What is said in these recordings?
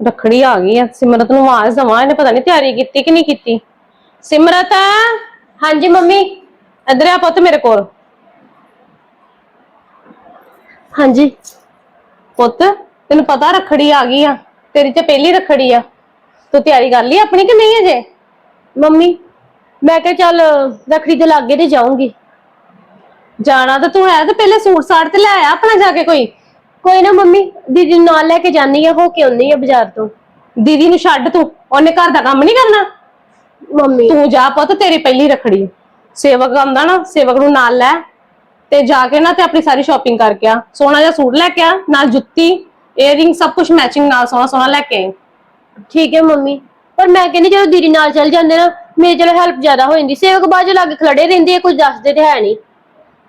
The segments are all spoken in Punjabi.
ਰੱਖੜੀ ਆ ਗਈ ਆ, ਸਿਮਰਤ ਨੂੰ ਆਵਾਜ਼ ਦਵਾਂ, ਇਹਨੇ ਪਤਾ ਨਹੀਂ ਤਿਆਰੀ ਕੀਤੀ ਕਿ ਨਹੀਂ ਕੀਤੀ। ਸਿਮਰਤ? ਹਾਂਜੀ, ਮੰਮੀ। ਇੱਧਰ ਆ ਪੁੱਤ ਮੇਰੇ ਕੋਲ। ਹਾਂਜੀ। ਪੁੱਤ, ਤੈਨੂੰ ਪਤਾ ਰੱਖੜੀ ਆ ਗਈ ਆ, ਤੇਰੀ ਤੇ ਪਹਿਲੀ ਰੱਖੜੀ ਆ। ਤੂੰ ਤਿਆਰੀ ਕਰ ਲਈ ਆਪਣੀ ਕਿ ਨਹੀਂ ਅਜੇ? ਮੰਮੀ, ਮੈਂ ਕਿਹਾ ਚੱਲ ਰੱਖੜੀ ਦੇ ਲਾਗੇ ਤੇ ਜਾਊਂਗੀ। ਜਾਣਾ ਤਾਂ ਤੂੰ ਹੈ ਤੇ ਪਹਿਲੇ ਸੂਟ ਸਾੜ ਤੇ ਲੈ ਆ ਆਪਣਾ ਜਾ ਕੇ ਕੋਈ। ਕੋਈ ਨਾ ਮੰਮੀ ਦੀਦੀ ਨੂੰ ਨਾਲ ਲੈ ਕੇ ਜਾਨੀ ਆ ਹੋ ਕੇ ਆਉਣੀ ਆ ਬਾਜ਼ਾਰ ਤੋਂ। ਦੀਦੀ ਨੂੰ ਛੱਡ ਤੂੰ ਉਹਨੇ ਘਰ ਦਾ ਕੰਮ ਨਹੀਂ ਕਰਨਾ? ਮੰਮੀ। ਤੂੰ ਜਾ ਪੁੱਤ ਤੇਰੀ ਪਹਿਲੀ ਰੱਖੜੀ। ਸੇਵਕ ਆਉਂਦਾ ਨਾ ਸੇਵਕ ਨੂੰ ਨਾਲ ਲੈ ਤੇ ਜਾ ਕੇ ਨਾ ਤੇ ਆਪਣੀ ਸਾਰੀ ਸ਼ਾਪਿੰਗ ਕਰਕੇ ਆ। ਸੋਹਣਾ ਜਿਹਾ ਸੂਟ ਲੈ ਕੇ ਆ ਨਾਲ ਜੁੱਤੀ ਏਅਰਿੰਗ ਸਭ ਕੁਝ ਮੈਚਿੰਗ ਨਾਲ ਸੋਹਣਾ ਸੋਹਣਾ ਲੈ ਕੇ ਠੀਕ ਹੈ ਮੰਮੀ ਪਰ ਮੈਂ ਕਹਿੰਦੀ ਜਦੋਂ ਦੀਦੀ ਨਾਲ ਚੱਲ ਜਾਂਦੇ ਨਾ ਮੇਰੀ ਚਲੋ ਹੈਲਪ ਜ਼ਿਆਦਾ ਹੋ ਜਾਂਦੀ। ਸੇਵਕ ਬਾਜੂ ਲੱਗ ਖੜੇ ਰਹਿੰਦੇ ਆ ਕੁਝ ਦੱਸਦੇ ਤੇ ਹੈ ਨਹੀਂ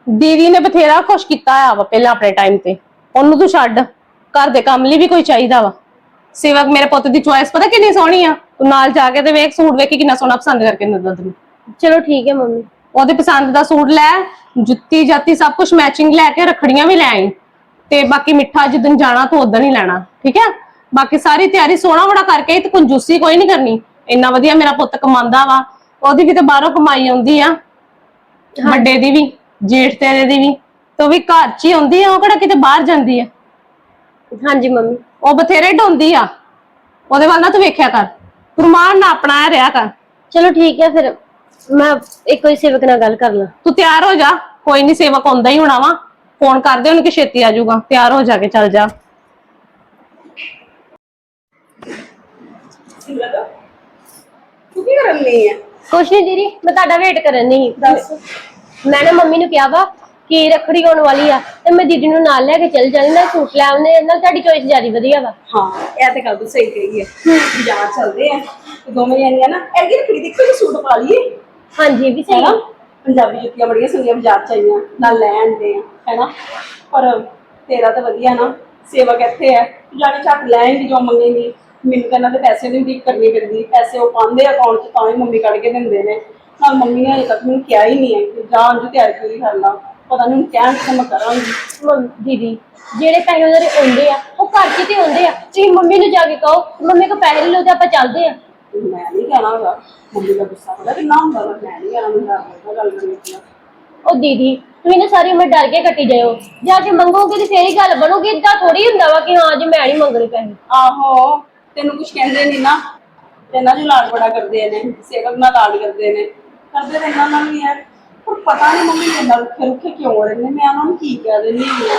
ਦੀਦੀ ਨੇ ਬਥੇਰਾ ਕੁਛ ਕੀਤਾ ਆ ਵਾ ਪਹਿਲਾਂ ਆਪਣੇ ਟਾਈਮ ਤੇ। ਉਹਨੂੰ ਤੂੰ ਛੱਡ। ਘਰ ਦੇ ਕੰਮ ਲਈ ਵੀ ਕੋਈ ਚਾਹੀਦਾ ਵਾ। ਸੇਵਕ ਮੇਰੇ ਪੁੱਤ ਦੀ ਚੁਆਇਸ ਪਤਾ ਕਿੰਨੀ ਸੋਹਣੀ ਆ। ਤੂੰ ਨਾਲ ਜਾ ਕੇ ਤੇ ਵੇਖ ਸੂਟ ਵੇਖ ਕੇ ਕਿੰਨਾ ਸੋਹਣਾ ਪਸੰਦ ਕਰਕੇ ਦਿੰਦਾ ਤੈਨੂੰ ਚਲੋ ਠੀਕ ਹੈ ਮੰਮੀ। ਉਹਦੇ ਪਸੰਦ ਦਾ ਸੂਟ ਲੈ ਜੁੱਤੀ ਜਾਤੀ ਸਭ ਕੁਝ ਮੈਚਿੰਗ ਲੈ ਕੇ ਰੱਖੜੀਆਂ ਵੀ ਲੈ ਆਈ। ਤੇ ਬਾਕੀ ਮਿੱਠਾ ਜਿੱਦਣ ਜਾਣਾ ਤੂੰ ਉਦੋਂ ਹੀ ਲੈਣਾ ਠੀਕ ਹੈ? ਬਾਕੀ ਸਾਰੀ ਤਿਆਰੀ ਸੋਹਣਾ ਬੜਾ ਕਰਕੇ ਤੇ ਕੰਜੂਸੀ ਕੋਈ ਨਹੀਂ ਕਰਨੀ। ਇੰਨਾ ਵਧੀਆ ਮੇਰਾ ਪੁੱਤ ਕਮਾਉਂਦਾ ਵਾ। ਉਹਦੀ ਵੀ ਤੇ ਬਾਹਰੋਂ ਕਮਾਈ ਆਉਂਦੀ ਆ। ਵੱਡੇ ਦੀ ਵੀ ਜੇਠ ਤੇਰੇ ਦੀ ਵੀ। ਤੇ ਉਹ ਵੀ ਘਰ 'ਚ ਹੀ ਆਉਂਦੀ ਆ ਉਹ ਕਿਹੜਾ ਕਿਤੇ ਬਾਹਰ ਜਾਂਦੀ ਆ? ਹਾਂਜੀ ਮੰਮੀ। ਉਹ ਬਥੇਰੇ ਢੋਂਦੀ ਆ। ਉਹਦੇ ਵੱਲ ਨਾ ਤੂੰ ਵੇਖਿਆ ਕਰ। ਗੁਰਮਾਨ ਨਾ ਆਪਣਾ ਰਿਹਾ ਕਰ। ਚਲੋ ਠੀਕ ਹੈ ਫਿਰ। ਮੈਂ ਇੱਕ ਵਾਰੀ ਸੇਵਕ ਨਾਲ ਗੱਲ ਕਰ ਲਾਂ। ਤੂੰ ਤਿਆਰ ਹੋ ਜਾ। ਕੋਈ ਨਹੀਂ ਸੇਵਕ ਆਉਂਦਾ ਹੀ ਹੋਣਾ ਵਾ। ਫੋਨ ਕਰਦੇ ਉਹਨੂੰ ਕਿ ਛੇਤੀ ਆ ਜਾਊਗਾ। ਤਿਆਰ ਹੋ ਜਾ ਕੇ ਚੱਲ ਜਾ। ਤੂੰ ਕੀ ਕਰਨ ਲਈ ਹੈ ਕੁਛ ਨਹੀਂ ਦੀਦੀ ਮੈਂ ਤੁਹਾਡਾ ਵੇਟ ਕਰਨ ਨਹੀਂ ਦੱਸ। ਮੈਂ ਨਾ ਮੰਮੀ ਨੂੰ ਕਿਹਾ ਵਾ ਕਿ ਰੱਖੜੀ ਆਉਣ ਵਾਲੀ ਆ? ਤੇ ਮੈਂ ਦੀਦੀ ਨੂੰ ਨਾਲ ਲੈ ਕੇ ਚੱਲ ਜਾਣੀ ਨਾਲ ਸੂਟ ਲੈ ਆਉਣੇ ਨਾਲ ਤੁਹਾਡੀ ਚੋਇਸ ਜ਼ਿਆਦਾ ਵਧੀਆ ਵਾ। ਹਾਂ ਇਹ ਤੇ ਗੱਲ ਤੂੰ ਸਹੀ ਕਹੀ ਹੈ ਬਾਜ਼ਾਰ ਚੱਲਦੇ ਆ। ਤੇ ਦੋਵੇਂ ਜਾਨੀਆਂ ਨਾ ਐਡੀ ਰੱਖੜੀ ਦੇਖੋ ਸੂਟ ਪਾ ਲਈਏ। ਹਾਂਜੀ ਇਹ ਵੀ ਸਹੀ। ਹੈਨਾ। ਪੰਜਾਬੀ ਜੁੱਤੀਆਂ ਬੜੀਆਂ ਸੋਹਣੀਆਂ ਬਾਜ਼ਾਰ ਚ ਆਈਆਂ ਨਾਲ ਲੈ ਆਂਦੇ ਆ ਹੈਨਾ? ਪਰ ਤੇਰਾ ਤਾਂ ਵਧੀਆ ਨਾ ਸੇਵਕ ਇੱਥੇ ਹੈ ਤੂੰ ਜਾ ਕੇ ਝੱਟ ਲੈ ਆਏਂਗੀ ਜੋ ਮੰਗੇਂਗੀ। ਮੈਨੂੰ ਤਾਂ ਇਹਨਾਂ ਦੇ ਪੈਸੇ ਨਹੀਂ ਦੀ ਕਰਨੀ ਪੈਂਦੀ। ਪੈਸੇ ਉਹ ਪਾਉਂਦੇ ਆ ਅਕਾਊਂਟ 'ਚ ਤਾਂ ਹੀ ਮੰਮੀ ਕੱਢ ਕੇ ਦਿੰਦੇ ਨੇ। ਨਾਲ ਮੰਮੀ ਨੇ ਅਜੇ ਤੱਕ ਮੈਨੂੰ ਕਿਹਾ ਹੀ ਨਹੀਂ ਹੈ ਕਿ ਜਾ ਅੰਜੂ ਤਿਆਰ ਕਿਉਂ ਨਹੀਂ ਕਰਨਾ ਪਤਾ ਨਹੀਂ ਕਹਿਣ ਕਿ ਮੈਂ ਕਰਾਂਗੀ। ਮੰਮ- ਦੀਦੀ ਜਿਹੜੇ ਪੈਸੇ ਉਹਨਾਂ ਦੇ ਆਉਂਦੇ ਆ ਉਹ ਘਰ 'ਚ ਤੇ ਆਉਂਦੇ ਆ। ਤੁਸੀਂ ਮੰਮੀ ਨੂੰ ਜਾ ਕੇ ਕਹੋ ਮੰਮੀ ਕੋ ਪੈਸੇ ਲੈ ਲਓ ਤੇ ਆਪਾਂ ਚੱਲਦੇ ਆ। ਮੈਂ ਨਹੀਂ ਕਹਿਣਾ ਹੈਗਾ। ਮੰਮੀ ਦਾ ਗੁੱਸਾ ਬੜਾ ਕਿੰਨਾ ਹੁੰਦਾ ਵਾ ਮੈਂ ਨਹੀਂ ਕਹਿਣਾ ਮੈਂ ਡਰ ਲੱਗਦਾ ਗੱਲ ਕਰਨੀ ਉਹ ਦੀਦੀ ਤੁਸੀਂ ਨਾ ਸਾਰੀ ਉਮਰ ਡਰ ਕੇ ਕੱਟੀ ਜਾਇਓ। ਜਾ ਕੇ ਮੰਗੋਗੇ ਤੇ ਫੇਰ ਹੀ ਗੱਲ ਬਣੂਗੀ। ਇਦਾਂ ਥੋੜੀ ਹੁੰਦਾ ਵਾ ਕਿ ਹਾਂ ਜੀ ਮੈਂ ਨਹੀਂ ਮੰਗਣੇ ਪੈਸੇ। ਆਹੋ ਤੈਨੂੰ ਕੁਝ ਕਹਿੰਦੇ ਨਹੀਂ ਨਾ। ਤੇ ਇਹਨਾਂ ਨੂੰ ਲਾਡ ਬੜਾ ਕਰਦੇ ਨੇ ਸੇਵਕ ਨਾਲ ਲਾਡ ਕਰਦੇ ਨੇ। ਕਰਦੇ ਇਹਨਾਂ ਨਾਲ ਵੀ ਹੈ। ਪਰ ਪਤਾ ਨਹੀਂ ਮੰਮੀ ਇੰਨਾ ਰੁੱਖੇ ਰੁੱਖੇ ਕਿਉਂ ਰਹਿੰਦੇ ਮੈਂ ਉਹਨਾਂ ਨੂੰ ਕੀ ਕਹਿ ਦਿੰਦੀ ਹਾਂ?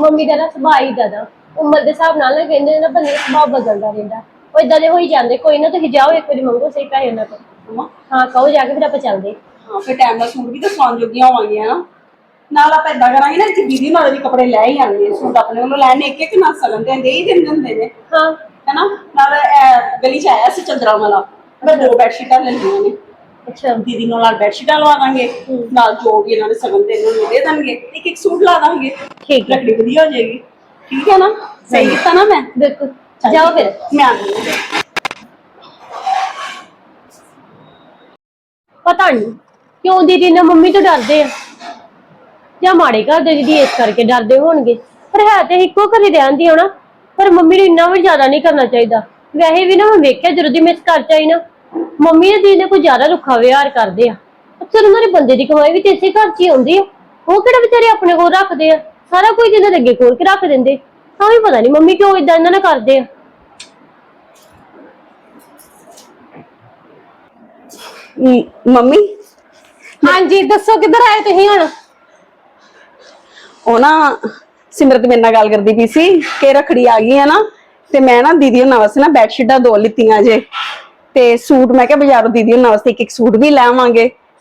ਮੰਮੀ ਦਾ ਨਾ ਸੁਭਾਅ ਹੀ ਦਾ ਉਮਰ ਦੇ ਹਿਸਾਬ ਨਾਲ ਨਾ ਕਹਿੰਦੇ ਨੇ ਨਾ ਬੰਦੇ ਦਾ ਸੁਭਾਅ ਬਦਲਦਾ ਰਹਿੰਦਾ। ਉਹ ਇਦਾਂ ਦੇ ਹੋਈ ਜਾਂਦੇ। ਕੋਈ ਨਾ ਤੁਸੀਂ ਜਾਓ ਇੱਕ ਵਾਰੀ ਮੰਗੋ ਸਹੀ ਪੈਸੇ ਉਹਨਾਂ ਕੋਲ। ਮੰਮਾ ਹਾਂ ਕਹੋ ਜਾ ਕੇ ਫਿਰ ਆਪਾਂ ਚੱਲਦੇ। ਹਾਂ ਫਿਰ ਟਾਈਮ ਨਾਲ ਸੂਟ ਵੀ ਤਾਂ ਸਵਾਉਣ ਜੋਗੀਆਂ ਹੋਵਾਂਗੀਆਂ ਨਾ। ਨਾਲ ਆਪਾਂ ਏਦਾਂ ਕਰਾਂਗੇ ਨਾ ਕਿ ਦੀਦੀ ਨਾਲ ਵੀ ਕੱਪੜੇ ਲੈ ਹੀ ਆਣਗੇ ਸੂਟ ਆਪਣੇ ਵੱਲੋਂ। ਲੈਣੇ ਇੱਕ ਇੱਕ ਨਾ ਸਕਣ ਦੇ ਦੇ ਹੀ ਦਿੰਦੇ ਹੁੰਦੇ ਨੇ। ਹਾਂ। ਹੈਨਾ? ਨਾਲ ਇਹ ਗਲੀ ਚ ਆਇਆ ਸੀ ਚੰਦਰਾ ਵਾਲਾ। ਮੈਂ ਦੋ ਬੈਡਸ਼ੀਟਾਂ ਲੈ ਲਈਆਂ ਨੇ। ਅੱਛਾ। ਦੀਦੀ ਨੂੰ ਨਾਲ ਬੈਡਸ਼ੀਟਾਂ ਲਵਾ ਦਾਂਗੇ। ਨਾਲ ਜੋ ਵੀ ਇਹਨਾਂ ਦੇ ਸਗਨ ਦੇ ਇਹਨਾਂ ਨੂੰ ਦੇ ਦੇਣਗੇ। ਇੱਕ ਇੱਕ ਸੂਟ ਲਾ ਦਾਂਗੇ। ਠੀਕ ਹੈ। ਲੱਕੜੀ ਵਧੀਆ ਹੋ ਜਾਏਗੀ। ਠੀਕ ਹੈ ਨਾ? ਸਹੀ ਕੀਤਾ ਨਾ ਮੈਂ? ਬਿਲਕੁਲ। ਜਾਓ ਫਿਰ ਹੈ, ਮੈਂ ਆਉਂਦੀ ਹਾਂ। ਪਤਾ ਨਹੀਂ ਕਿਉਂ ਦੀਦੀ ਨਾ ਮੰਮੀ ਤੋਂ ਡਰਦੇ ਆ? ਜਾਂ ਮਾੜੇ ਘਰ ਦੇ ਦੀਦੀ ਇਸ ਕਰਕੇ ਡਰਦੇ ਹੋਣਗੇ? ਪਰ ਹੈ ਤੇ ਇੱਕੋ ਘਰੇ ਰਹਿੰਦੀ ਹੋਣਾ ਪਰ ਮੰਮੀ ਨੂੰ ਇੰਨਾ ਵੀ ਜ਼ਿਆਦਾ ਨਹੀਂ ਕਰਨਾ ਚਾਹੀਦਾ। ਵੈਸੇ ਵੀ ਨਾ ਮੈਂ ਵੇਖਿਆ ਜਦੋਂ ਦੀ ਮੈਂ ਇਸ ਘਰ ਚ ਆਈ ਨਾ ਮੰਮੀ ਦੀਦੀ ਨੇ ਕੋਈ ਜ਼ਿਆਦਾ ਰੁੱਖਾ ਵਿਹਾਰ ਕਰਦੇ ਆ। ਅਕਸਰ ਉਹਨਾਂ ਦੇ ਬੰਦੇ ਦੀ ਕਮਾਈ ਵੀ ਤੇ ਇਸੇ ਘਰ ਚ ਹੀ ਆਉਂਦੀ ਆ। ਉਹ ਕਿਹੜਾ ਵਿਚਾਰੇ ਆਪਣੇ ਕੋਲ ਰੱਖਦੇ ਆ? ਸਾਰਾ ਕੁਝ ਇਹਨਾਂ ਦੇ ਅੱਗੇ ਖੋਲ ਕੇ ਰੱਖ ਦਿੰਦੇ। ਤਾਂ ਵੀ ਪਤਾ ਨਹੀਂ ਮੰਮੀ ਕਿਉਂ ਇਦਾਂ ਇਹਨਾਂ ਨਾਲ ਕਰਦੇ ਆ। ਮ- ਮੰਮੀ? ਹਾਂਜੀ ਦੱਸੋ ਕਿੱਧਰ ਆਏ ਤੁਸੀਂ ਹੁਣ? ਉਹ ਨਾ ਸਿਮਰਤ ਮੇਰੇ ਨਾਲ ਗੱਲ ਕਰਦੀ ਪਈ ਸੀ ਕਿ ਰਖੜੀ ਆ ਗਈ ਹੈ ਨਾ ਤੇ ਮੈਂ ਨਾ ਦੀਦੀ ਉਹਨਾਂ ਵਾਸਤੇ ਨਾ ਬੈਡਸ਼ੀਟਾਂ ਦੋ ਲਿੱਤੀਆਂ ਜੇ। ਤੇ ਸੂਟ ਮੈਂ ਕਿਹਾ ਬਾਜ਼ਾਰੋਂ ਦੀਦੀ ਉਹਨਾਂ ਵਾਸਤੇ ਇੱਕ ਇੱਕ ਸੂਟ ਵੀ ਲੈ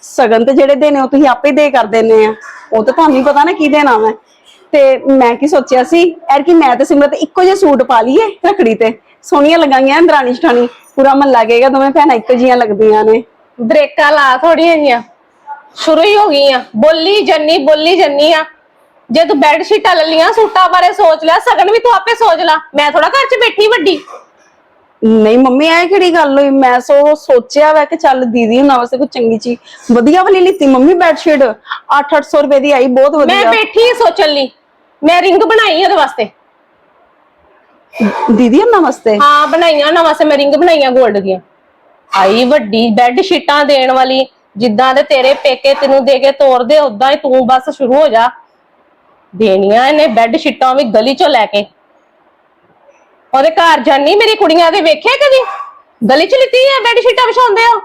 ਸਗਨ ਤੇ ਜਿਹੜੇ ਦੇਣੇ ਉਹ ਤੁਸੀਂ ਆਪੇ ਦੇ ਕਰ ਦਿੰਦੇ ਆ। ਉਹ ਤਾਂ ਤੁਹਾਨੂੰ ਪਤਾ ਨਾ ਕੀ ਦੇਣਾ ਮੈਂ ਤੇ ਮੈਂ ਕੀ ਸੋਚਿਆ ਸੀ, ਐਰ ਕਿ ਮੈਂ ਤੇ ਸਿਮਰਤ ਇੱਕੋ ਜਿਹੇ ਸੂਟ ਪਾ ਲਈਏ ਰਖੜੀ ਤੇ। ਸੋਹਣੀਆਂ ਲੱਗਾਂਗੀਆਂ ਦਰਾਣੀ ਜਠਾਣੀ, ਪੂਰਾ ਮਹੱਲਾ ਕਹੇਗਾ, ਦੋਵੇਂ ਭੈਣਾਂ ਇੱਕੋ ਜਿਹੀਆਂ ਲੱਗਦੀਆਂ ਨੇ। ਬ੍ਰੇਕਾਂ ਲਾ ਥੋੜੀਆਂ ਜੀਆਂ ਸ਼ੁਰੂ ਹੀ ਹੋ ਗਈਆਂ। ਬੋਲੀ ਜੰਨੀ ਬੋਲੀ ਜੰਨੀ ਆ। ਜੇ ਤੂੰ ਬੈੱਡ ਸ਼ੀਟਾਂ ਲੈ ਲੀਆਂ ਸੂਟਾਂ ਬਾਰੇ ਸੋਚ ਲਿਆ ਸਗਨ ਵੀ ਤੂੰ ਆਪੇ ਸੋਚ ਲੈ। ਮੈਂ ਥੋੜਾ ਘਰ 'ਚ ਬੈਠੀ ਵੱਡੀ। ਨਹੀਂ ਮੰਮੀ ਇਹ ਕਿਹੜੀ ਗੱਲ ਹੋਈ? ਮੈਂ ਸੋ ਸੋਚਿਆ ਵਾ ਕਿ ਚੱਲ ਦੀਦੀ ਉਹਨਾਂ ਵਾਸਤੇ ਕੋਈ ਚੰਗੀ ਚੀਜ਼ ਵਧੀਆ ਵਾਲੀ ਲਿੱਤੀ। ਮੰਮੀ ਬੈਡਸ਼ੀਟ 8-800 ਰੁਪਏ ਦੀ ਆਈ ਬਹੁਤ ਮੈਂ ਵਧੀਆ ਬੈਠੀ ਹੀ ਸੋਚਣ ਲਈ। ਮੈਂ ਰਿੰਗ ਬਣਾਈ ਉਹਦੇ ਵਾਸਤੇ। ਦੀਦੀ ਉਹਨਾਂ ਵਾਸਤੇ? ਹਾਂ ਬਣਾਈਆਂ ਨਵਾਂ ਸੇ ਮੈਂ ਰਿੰਗ ਬਣਾਈਆਂ 골ਡ ਦੀਆਂ। ਆਈ ਵੱਡੀ ਬੈੱਡ ਸ਼ੀਟਾਂ ਦੇਣ ਵਾਲੀ ਜਿੱਦਾਂ ਦੇ ਤੇਰੇ ਪੇਕੇ ਤੈਨੂੰ ਦੇ ਕੇ ਤੋਰਦੇ ਉਦਾਂ ਹੀ ਤੂੰ ਬਸ ਸ਼ੁਰੂ ਹੋ ਜਾ। ਦੇਣੀਆਂ ਇਹਨੇ ਬੈੱਡ ਸ਼ੀਟਾਂ ਵੀ ਗਲੀ ਚੋਂ ਲੈ ਕੇ। ਉਹਦੇ ਘਰ ਜਾਨੀ ਮੇਰੀ ਕੁੜੀਆਂ ਦੇ ਵੇਖਿਆ ਕਦੀ? ਗਲੀ ਚ ਲਿੱਤੀ ਹੈ ਬੈੱਡ ਸ਼ੀਟਾਂ ਵਿਛਾਉਂਦੇ ਹੋ?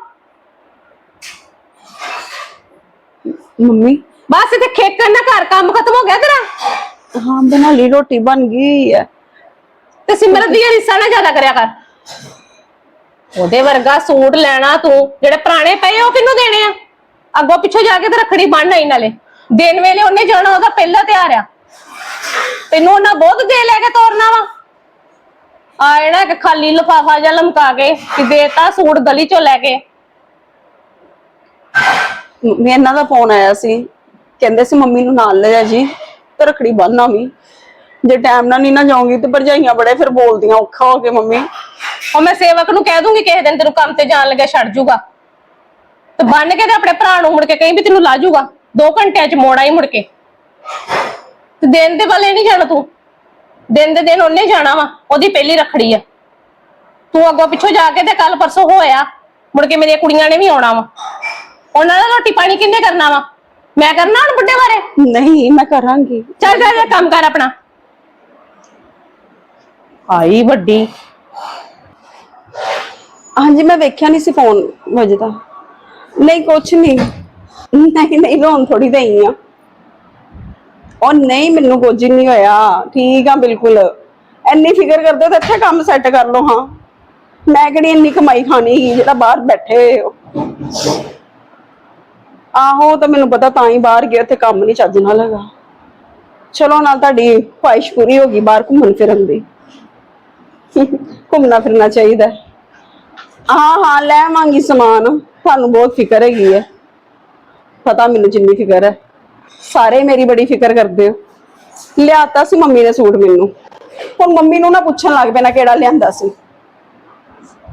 ਮੰਮੀ? ਬਸ ਇੱਥੇ ਖੇਕਣ ਨਾ ਘਰ ਕੰਮ ਖਤਮ ਹੋ ਗਿਆ ਤੇਰਾ? ਹਾਂ ਬਣਾ ਲਈ ਰੋਟੀ ਬਣ ਗਈ ਹੈ। ਤੇ ਸਿਮਰਤ ਦੀ ਰਿਸਾ ਨਾ ਜ਼ਿਆਦਾ ਕਰਿਆ ਕਰ। ਉਹਦੇ ਵਰਗਾ ਸੂਟ ਲੈਣਾ ਤੂੰ ਜਿਹੜੇ ਪੁਰਾਣੇ ਪਏ ਉਹ ਕਿਹਨੂੰ ਦੇਣੇ ਆ? ਅੱਗੋਂ ਪਿੱਛੋਂ ਜਾ ਕੇ ਤੇ ਰੱਖੜੀ ਬੰਨ ਆਈ ਨਾਲੇ। ਦਿਨ ਵੇਲੇ ਉਹਨੇ ਜਾਣਾ ਉਹਦਾ ਪਹਿਲਾ ਤਿਆਰ ਆ। ਤੈਨੂੰ ਉਹਨਾਂ ਬਹੁਤ ਦੇ ਲੈ ਕੇ ਤੋਰਨਾ ਵਾ। ਆਏ ਨਾ ਕਿ ਖਾਲੀ ਲਫਾਫਾ ਜਾਂ ਲਮਕਾ ਕੇ ਕਿ ਦੇਤਾ ਸੂਟ ਗਲੀ ਚੋਂ ਲੈ ਕੇ। ਮੰਮੀ ਇਹਨਾਂ ਦਾ ਫੋਨ ਆਇਆ ਸੀ। ਕਹਿੰਦੇ ਸੀ ਮੰਮੀ ਨੂੰ ਨਾਲ ਲੈ ਜਾ ਜੀ ਤੇ ਰਖੜੀ ਬੰਨ੍ਹਣਾ ਵੀ। ਜੇ ਟਾਈਮ ਨਾਲ ਨਹੀਂ ਨਾ ਜਾਊਂਗੀ ਤੇ ਭਰਜਾਈਆਂ ਬੜੇ ਫਿਰ ਬੋਲਦੀਆਂ ਔਖਾ ਹੋ ਕੇ ਮੰਮੀ। ਉਹ ਮੈਂ ਸੇਵਕ ਨੂੰ ਕਹਿ ਦੂੰਗੀ ਕਿਸੇ ਦਿਨ ਤੈਨੂੰ ਕੰਮ ਤੇ ਜਾਣ ਲੱਗਿਆ ਛੱਡ ਜੂਗਾ। ਤੇ ਬੰਨ ਕੇ ਤੇ ਆਪਣੇ ਭਰਾ ਨੂੰ ਮੁੜ ਕੇ ਕਹੀਂ ਵੀ ਤੈਨੂੰ ਲਾ ਜੂਗਾ। 2 ਘੰਟਿਆਂ ਚ ਮੋੜ ਆਈ ਮੁੜ ਕੇ। ਤੇ ਦਿਨ ਦੇ ਵਾਲੇ ਨਹੀਂ ਜਾਣਾ ਤੂੰ। ਦਿਨ ਦੇ ਦਿਨ ਉਹਨੇ ਜਾਣਾ ਵਾ ਉਹਦੀ ਪਹਿਲੀ ਰੱਖੜੀ ਆ। ਤੂੰ ਅੱਗੋਂ ਪਿੱਛੋਂ ਜਾ ਕੇ ਤੇ ਕੱਲ ਪਰਸੋਂ ਹੋਇਆ ਮੁੜ ਕੇ ਮੇਰੀਆਂ ਕੁੜੀਆਂ ਨੇ ਵੀ ਆਉਣਾ ਵਾ। ਉਹਨਾਂ ਦਾ ਰੋਟੀ ਪਾਣੀ ਕਿੰਨੇ ਕਰਨਾ ਵਾ? ਮੈਂ ਕਰਨਾ ਹੁਣ ਬੁੱਢੇ ਬਾਰੇ? ਨਹੀਂ ਮੈਂ ਕਰਾਂਗੀ। ਚੱਲ ਜਾ ਜਾ ਕੰਮ ਕਰ ਆਪਣਾ। ਆਈ ਵੱਡੀ। ਹਾਂਜੀ ਮੈਂ ਵੇਖਿਆ ਨਹੀਂ ਸੀ ਫੋਨ ਵੱਜਦਾ ਨਹੀਂ ਕੁਛ ਨਹੀਂ। ਨਹੀਂ ਨਹੀਂ ਰੋਣ ਥੋੜੀ ਦਈ ਆ ਉਹ ਨਹੀਂ, ਮੈਨੂੰ ਕੁਝ ਨਹੀਂ ਹੋਇਆ। ਠੀਕ ਆ, ਬਿਲਕੁਲ। ਇੰਨੀ ਫਿਕਰ ਕਰਦੇ ਤਾਂ ਇੱਥੇ ਕੰਮ ਸੈੱਟ ਕਰ ਲਓ, ਹਾਂ। ਮੈਂ ਕਿਹੜੀ ਇੰਨੀ ਕਮਾਈ ਖਾਣੀ ਸੀ, ਜਿਹੜਾ ਬਾਹਰ ਬੈਠੇ ਹੋ। ਆਹੋ ਤਾਂ ਮੈਨੂੰ ਪਤਾ ਤਾਂ ਹੀ ਬਾਹਰ ਗਿਆ ਤੇ ਕੰਮ ਨਹੀਂ ਚੱਜ ਨਾਲ ਹੈਗਾ। ਚਲੋ, ਨਾਲ ਤੁਹਾਡੀ ਖੁਆਇਸ਼ ਪੂਰੀ ਹੋ ਗਈ, ਬਾਹਰ ਘੁੰਮਣ ਫਿਰਨ ਦੀ। ਘੁੰਮਣਾ ਫਿਰਨਾ ਚਾਹੀਦਾ। ਹਾਂ ਹਾਂ, ਲੈ ਆਵਾਂਗੀ ਸਮਾਨ। ਤੁਹਾਨੂੰ ਬਹੁਤ ਫਿਕਰ ਹੈਗੀ ਹੈ। ਪਤਾ ਮੈਨੂੰ ਜਿੰਨੀ ਫਿਕਰ ਹੈ। ਸਾਰੇ ਮੇਰੀ ਬੜੀ ਫਿਕਰ ਕਰਦੇ ਹੋ ਲਿਆਤਾ ਸੀ ਮੰਮੀ ਨੇ ਸੂਟ ਮੈਨੂੰ। ਹੁਣ ਮੰਮੀ ਨੂੰ ਨਾ ਪੁੱਛਣ ਲੱਗ ਪੈਣਾ ਕਿਹੜਾ ਲਿਆਂਦਾ ਸੀ।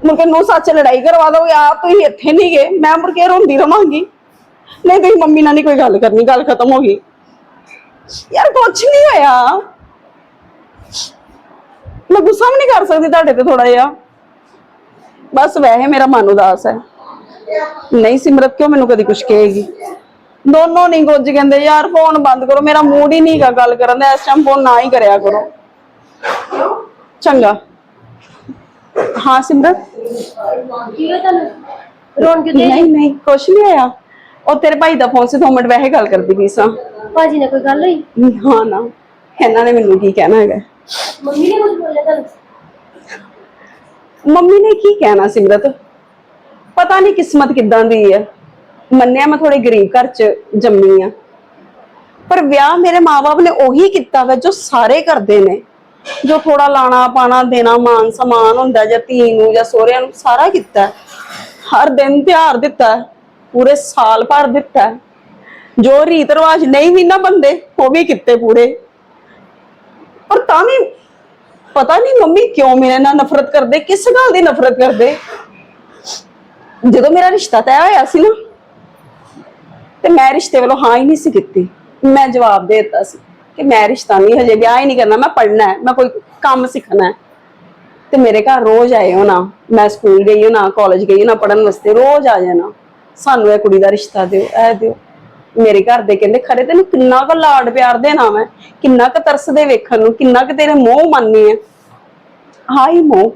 ਮੁੜ ਕੇ ਨੂੰ ਸੱਚ ਲੜਾਈ ਕਰਵਾ ਦੋਗੇ ਆਪ ਤੁਸੀਂ ਇੱਥੇ ਨਹੀਂ ਗਏ, ਮੈਂ ਮੁੜ ਕੇ ਰੋਂਦੀ ਰਵਾਂਗੀ। ਨਹੀਂ, ਤੁਸੀਂ ਮੰਮੀ ਨਾਲ ਨਹੀਂ ਕੋਈ ਗੱਲ ਕਰਨੀ, ਗੱਲ ਖਤਮ ਹੋ ਗਈ। ਯਾਰ ਕੁਛ ਨਹੀਂ ਹੋਇਆ। ਮੈਂ ਗੁੱਸਾ ਵੀ ਨਹੀਂ ਕਰ ਸਕਦੀ ਤੁਹਾਡੇ ਤੇ ਥੋੜਾ ਜਿਹਾ। ਬਸ ਵੈਸੇ ਮੇਰਾ ਮਨ ਉਦਾਸ ਹੈ। ਨਹੀਂ ਸਿਮਰਤ ਕਿਉਂ ਮੈਨੂੰ ਕਦੀ ਕੁਝ ਕਹੇਗੀ? ਦੋਨੋਂ ਨਹੀਂ ਕੁਝ ਕਹਿੰਦੇ ਯਾਰ ਫੋਨ ਬੰਦ ਕਰੋ ਮੇਰਾ ਮੂਡ ਹੀ ਨਹੀਂਗਾ ਗੱਲ ਕਰਨ ਦਾ ਇਸ ਟਾਈਮ ਫੋਨ ਨਾ ਹੀ ਕਰਿਆ ਕਰੋ। ਚੰਗਾ। ਹਾਂ ਸਿਮਰਤ ਕੀ ਹੈ ਤੁਹਾਨੂੰ ਰੋਣ ਕਿਉਂ ਨਹੀਂ ਨਹੀਂ ਕੁਛ ਨਹੀਂ ਹੋਇਆ। ਉਹ ਤੇਰੇ ਭਾਈ ਦਾ ਫੋਨ ਸੀ ਦੋ ਮਿੰਟ ਵੈਸੇ ਗੱਲ ਕਰਦੀ ਪਈ ਸਾਂ। ਭਾਜੀ ਨੇ ਕੋਈ ਗੱਲ ਹੋਈ? ਹਾਂ ਨਾ। ਇਹਨਾਂ ਨੇ ਮੈਨੂੰ ਕੀ ਕਹਿਣਾ ਹੈਗਾ। ਮੰਮੀ ਨੇ ਕੁਝ ਬੋਲਿਆ ਤੁਹਾਨੂੰ? ਮੰਮੀ ਨੇ ਕੀ ਕਹਿਣਾ ਸਿਮਰਤ? ਪਤਾ ਨਹੀਂ ਕਿਸਮਤ ਕਿੱਦਾਂ ਦੀ ਹੈ ਮੰਨਿਆ ਮੈਂ ਥੋੜੇ ਗਰੀਬ ਘਰ ਚ ਜੰਮੀ ਆ। ਪਰ ਵਿਆਹ ਮੇਰੇ ਮਾਪੇ ਨੇ ਉਹੀ ਕੀਤਾ ਵਾ ਜੋ ਸਾਰੇ ਕਰਦੇ ਨੇ। ਜੋ ਥੋੜਾ ਲਾਣਾ ਪਾਣਾ ਦੇਣਾ ਮਾਨ ਸਮਾਨ ਹੁੰਦਾ ਜਾਂ ਧੀ ਨੂੰ ਜਾਂ ਸੋਹਰਿਆਂ ਨੂੰ ਸਾਰਾ ਕੀਤਾ। ਹਰ ਦਿਨ ਤਿਉਹਾਰ ਦਿੱਤਾ, ਪੂਰੇ ਸਾਲ ਭਰ ਦਿੱਤਾ। ਜੋ ਰੀਤ ਰਿਵਾਜ ਨਹੀਂ ਵੀ ਨਾ ਬੰਦੇ, ਉਹ ਵੀ ਕੀਤੇ ਪੂਰੇ। ਪਰ ਤਾਂ ਵੀ ਪਤਾ ਨਹੀਂ ਮੰਮੀ ਕਿਉਂ ਮੇਰੇ ਨਾਲ ਨਫ਼ਰਤ ਕਰਦੇ, ਕਿਸ ਗੱਲ ਦੀ ਨਫ਼ਰਤ ਕਰਦੇ? ਜਦੋਂ ਮੇਰਾ ਰਿਸ਼ਤਾ ਤੈਅ ਹੋਇਆ ਸੀ ਨਾ ਤੇ ਮੈਂ ਰਿਸ਼ਤੇ ਵੱਲੋਂ ਹਾਂ ਹੀ ਨਹੀਂ ਸੀ ਕੀਤੀ। ਮੈਂ ਜਵਾਬ ਦੇ ਦਿੱਤਾ ਸੀ ਕਿ ਮੈਂ ਰਿਸ਼ਤਾ ਨਹੀਂ, ਹਜੇ ਵਿਆਹ ਹੀ ਨਹੀਂ ਕਰਨਾ, ਮੈਂ ਪੜ੍ਹਨਾ ਹੈ, ਮੈਂ ਕੋਈ ਕੰਮ ਸਿੱਖਣਾ ਹੈ। ਤੇ ਮੇਰੇ ਘਰ ਰੋਜ਼ ਆਏ ਹੋ ਨਾ, ਮੈਂ ਸਕੂਲ ਗਈ ਹੋ ਨਾ ਕਾਲਜ ਗਈ ਹੋ ਨਾ ਪੜਨ ਵਾਸਤੇ ਰੋਜ਼ ਆ ਜਾਣਾ। ਸਾਨੂੰ ਇਹ ਕੁੜੀ ਦਾ ਰਿਸ਼ਤਾ ਦਿਓ, ਇਹ ਦਿਓ। ਮੇਰੇ ਘਰ ਦੇ ਕਹਿੰਦੇ, ਖਰੇ ਤੈਨੂੰ ਕਿੰਨਾ ਕੁ ਲਾਡ ਪਿਆਰ ਦੇਣਾ ਮੈਂ? ਕਿੰਨਾ ਕੁ ਤਰਸਦੇ ਵੇਖਣ ਨੂੰ, ਕਿੰਨਾ ਕੁ ਤੇਰੇ ਮੋਹ ਮੰਨੀ ਹੈ? ਹਾਈ ਮੋਹ,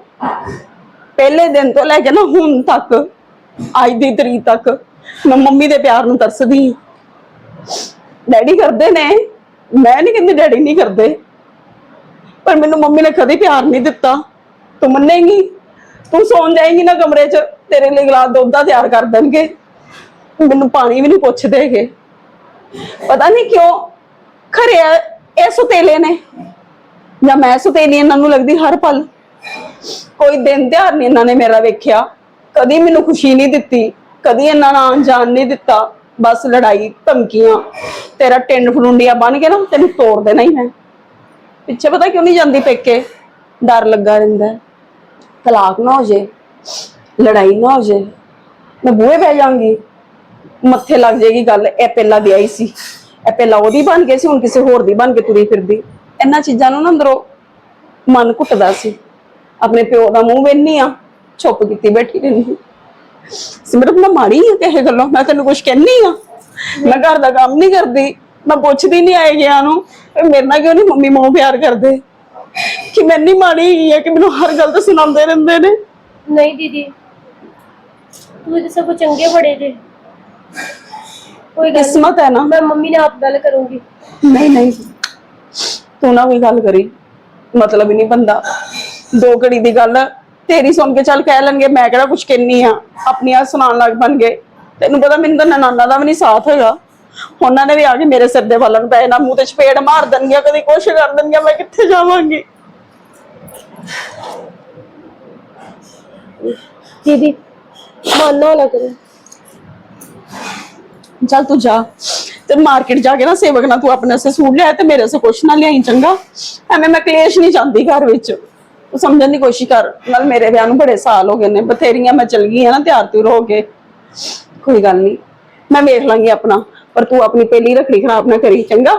ਪਹਿਲੇ ਦਿਨ ਤੋਂ ਲੈ ਕੇ ਨਾ ਹੁਣ ਤੱਕ, ਅੱਜ ਦੀ ਤਰੀਕ ਤੱਕ ਮੈਂ ਮੰਮੀ ਦੇ ਪਿਆਰ ਨੂੰ ਤਰਸਦੀ ਡੈਡੀ ਕਰਦੇ ਨੇ। ਮੈਂ ਨਹੀਂ ਕਹਿੰਦੀ ਡੈਡੀ ਨਹੀਂ ਕਰਦੇ। ਪਰ ਮੈਨੂੰ ਮੰਮੀ ਨੇ ਕਦੇ ਪਿਆਰ ਨਹੀਂ ਦਿੱਤਾ। ਤੂੰ ਮੰਨੇਗੀ? ਤੂੰ ਸੌਂ ਜਾਏਂਗੀ ਨਾ ਕਮਰੇ 'ਚ, ਤੇਰੇ ਲਈ ਗਲਾਸ ਦੁੱਧ ਦਾ ਤਿਆਰ ਕਰ ਦੇਣਗੇ। ਮੈਨੂੰ ਪਾਣੀ ਵੀ ਨਹੀਂ ਪੁੱਛਦੇ ਹੈਗੇ। ਪਤਾ ਨਹੀਂ ਕਿਉਂ ਖਰੇ ਇਹ ਸੁਤੇਲੇ ਨੇ। ਜਾਂ ਮੈਂ ਸੁਤੇਲੀ ਇਹਨਾਂ ਨੂੰ ਲੱਗਦੀ ਹਰ ਪਲ। ਕੋਈ ਦਿਨ ਤਿਉਹਾਰ ਨਹੀਂ ਇਹਨਾਂ ਨੇ ਮੇਰਾ ਵੇਖਿਆ। ਕਦੀ ਮੈਨੂੰ ਖੁਸ਼ੀ ਨਹੀਂ ਦਿੱਤੀ। ਕਦੀ ਇਹਨਾਂ ਨਾਲ ਆਉਣ ਜਾਣ ਨਹੀਂ ਦਿੱਤਾ। ਬਸ ਲੜਾਈ ਧਮਕੀਆਂ। ਤੇਰਾ ਟਿੰਡ ਫਲੁੰਡੀਆਂ ਬਣ ਕੇ ਨਾ, ਤੈਨੂੰ ਤੋੜ ਦੇਣਾ ਹੀ ਮੈਂ। ਪਿੱਛੇ ਪਤਾ ਕਿਉਂ ਨਹੀਂ ਜਾਂਦੀ ਪੇਕੇ? ਡਰ ਲੱਗਾ ਰਹਿੰਦਾ। ਤਲਾਕ ਨਾ ਹੋ ਜੇ, ਲੜਾਈ ਨਾ ਹੋ ਜੇ। ਮੈਂ ਬੂਹੇ ਬਹਿ ਜਾਵਾਂਗੀ। ਮੱਥੇ ਲੱਗ ਜਾਏਗੀ ਗੱਲ, ਇਹ ਪਹਿਲਾਂ ਵਿਆਹੀ ਸੀ। ਇਹ ਪਹਿਲਾਂ ਉਹਦੀ ਬਣ ਗਈ ਸੀ, ਹੁਣ ਕਿਸੇ ਹੋਰ ਦੀ ਬਣ ਕੇ ਤੁਰੀ ਫਿਰਦੀ। ਇਹਨਾਂ ਚੀਜ਼ਾਂ ਨੂੰ ਨਾ ਅੰਦਰੋਂ ਮਨ ਘੁੱਟਦਾ ਸੀ। ਆਪਣੇ ਪਿਓ ਦਾ ਮੂੰਹ ਵੇਖਨੀ ਆ ਚੁੱਪ ਕੀਤੀ ਬੈਠੀ ਰਹਿੰਦੀ। ਸਿਮਰਤ ਮੈਂ ਮਾੜੀ ਆ ਕਿਸੇ ਗੱਲੋਂ ਮੈਂ ਤੈਨੂੰ ਕੁਝ ਕਹਿੰਨੀ ਆ। ਮੈਂ ਘਰ ਦਾ ਕੰਮ ਨਹੀਂ ਕਰਦੀ ਮੈਂ ਪੁੱਛਦੀ ਨਹੀਂ ਆਏ ਗਿਆ ਨੂੰ ਮੇਰੇ ਨਾਲ ਕਿਉਂ ਨਹੀਂ ਮੰਮੀ ਮੋਹ ਪਿਆਰ ਕਰਦੇ? ਕਿ ਮੈਂ ਨਹੀਂ ਮਾੜੀ ਆ ਕਿ ਮੈਨੂੰ ਹਰ ਗੱਲ ਤੇ ਸੁਣਾਉਂਦੇ ਰਹਿੰਦੇ ਨੇ। ਨਹੀਂ ਦੀਦੀ ਤੂੰ ਤਾਂ ਸਭ ਚੰਗੇ ਬੜੇ ਜੇ। ਕੋਈ ਗੱਲ। ਕਿਸਮਤ ਹੈ ਨਾ। ਮੈਂ ਮੰਮੀ ਨਾਲ ਆਪ ਗੱਲ ਕਰੂੰਗੀ। ਨਹੀਂ ਨਹੀਂ। ਤੂੰ ਨਾ ਕੋਈ ਗੱਲ ਕਰੀ। ਮਤਲਬ ਹੀ ਨਹੀਂ ਬੰਦਾ। ਦੋ ਘੜੀ ਦੀ ਗੱਲ ਤੇਰੀ ਸੁਣ ਕੇ ਚੱਲ ਕਹਿ ਲੈਣਗੇ ਮੈਂ ਕਿਹੜਾ ਕੁਝ ਕਹਿੰਨੀ ਆ ਆਪਣੀਆਂ ਸੁਣਾਉਣ ਲੱਗ ਬਣਗੇ ਤੈਨੂੰ ਪਤਾ ਮੈਨੂੰ ਤਾਂ ਨਨਾਨਾ ਦਾ ਵੀ ਨਹੀਂ ਸਾਥ ਹੈਗਾ। ਉਹਨਾਂ ਨੇ ਵੀ ਆ ਕੇ ਮੇਰੇ ਸਿਰ ਦੇ ਵੱਲ ਨੂੰ ਪੈ ਨਾ ਮੂੰਹ ਤੇ ਚਪੇੜ ਮਾਰ ਦੇਣਗੀਆਂ ਕਦੀ ਕੁਛ ਕਰ ਦੇਣਗੀਆਂ ਮੈਂ ਕਿੱਥੇ ਜਾਵਾਂਗੀ? ਦੀਦੀ ਮਨ ਨਾ ਕਰੋ। ਚੱਲ ਤੂੰ ਜਾ। ਤੇ ਮਾਰਕੀਟ ਜਾ ਕੇ ਨਾ ਸੇਵਕ ਨਾਲ ਤੂੰ ਆਪਣੇ ਵਾਸਤੇ ਸੂਟ ਲਿਆ ਤੇ ਮੇਰੇ ਵਾਸਤੇ ਕੁਛ ਨਾ ਲਿਆਈ ਚੰਗਾ। ਐਵੇਂ ਮੈਂ ਕਲੇਸ਼ ਨਹੀਂ ਚਾਹੁੰਦੀ ਘਰ ਵਿੱਚ। ਤੂੰ ਸਮਝਣ ਦੀ ਕੋਸ਼ਿਸ਼ ਕਰ, ਨਾਲ ਮੇਰੇ ਵਿਆਹ ਨੂੰ ਬੜੇ ਸਾਲ ਹੋ ਗਏ ਨੇ, ਬਥੇਰੀਆਂ ਮੈਂ ਚਲ ਗਈ ਆ ਨਾ, ਤਿਆਰ ਤਿਉਰ ਹੋ ਕੇ। ਕੋਈ ਗੱਲ ਨਹੀਂ, ਮੈਂ ਵੇਖ ਲਾਂਗੀ ਆਪਣਾ, ਪਰ ਤੂੰ ਆਪਣੀ ਪਹਿਲੀ ਰੱਖੜੀ ਖਰਾਬ ਨਾ ਕਰੀ, ਚੰਗਾ?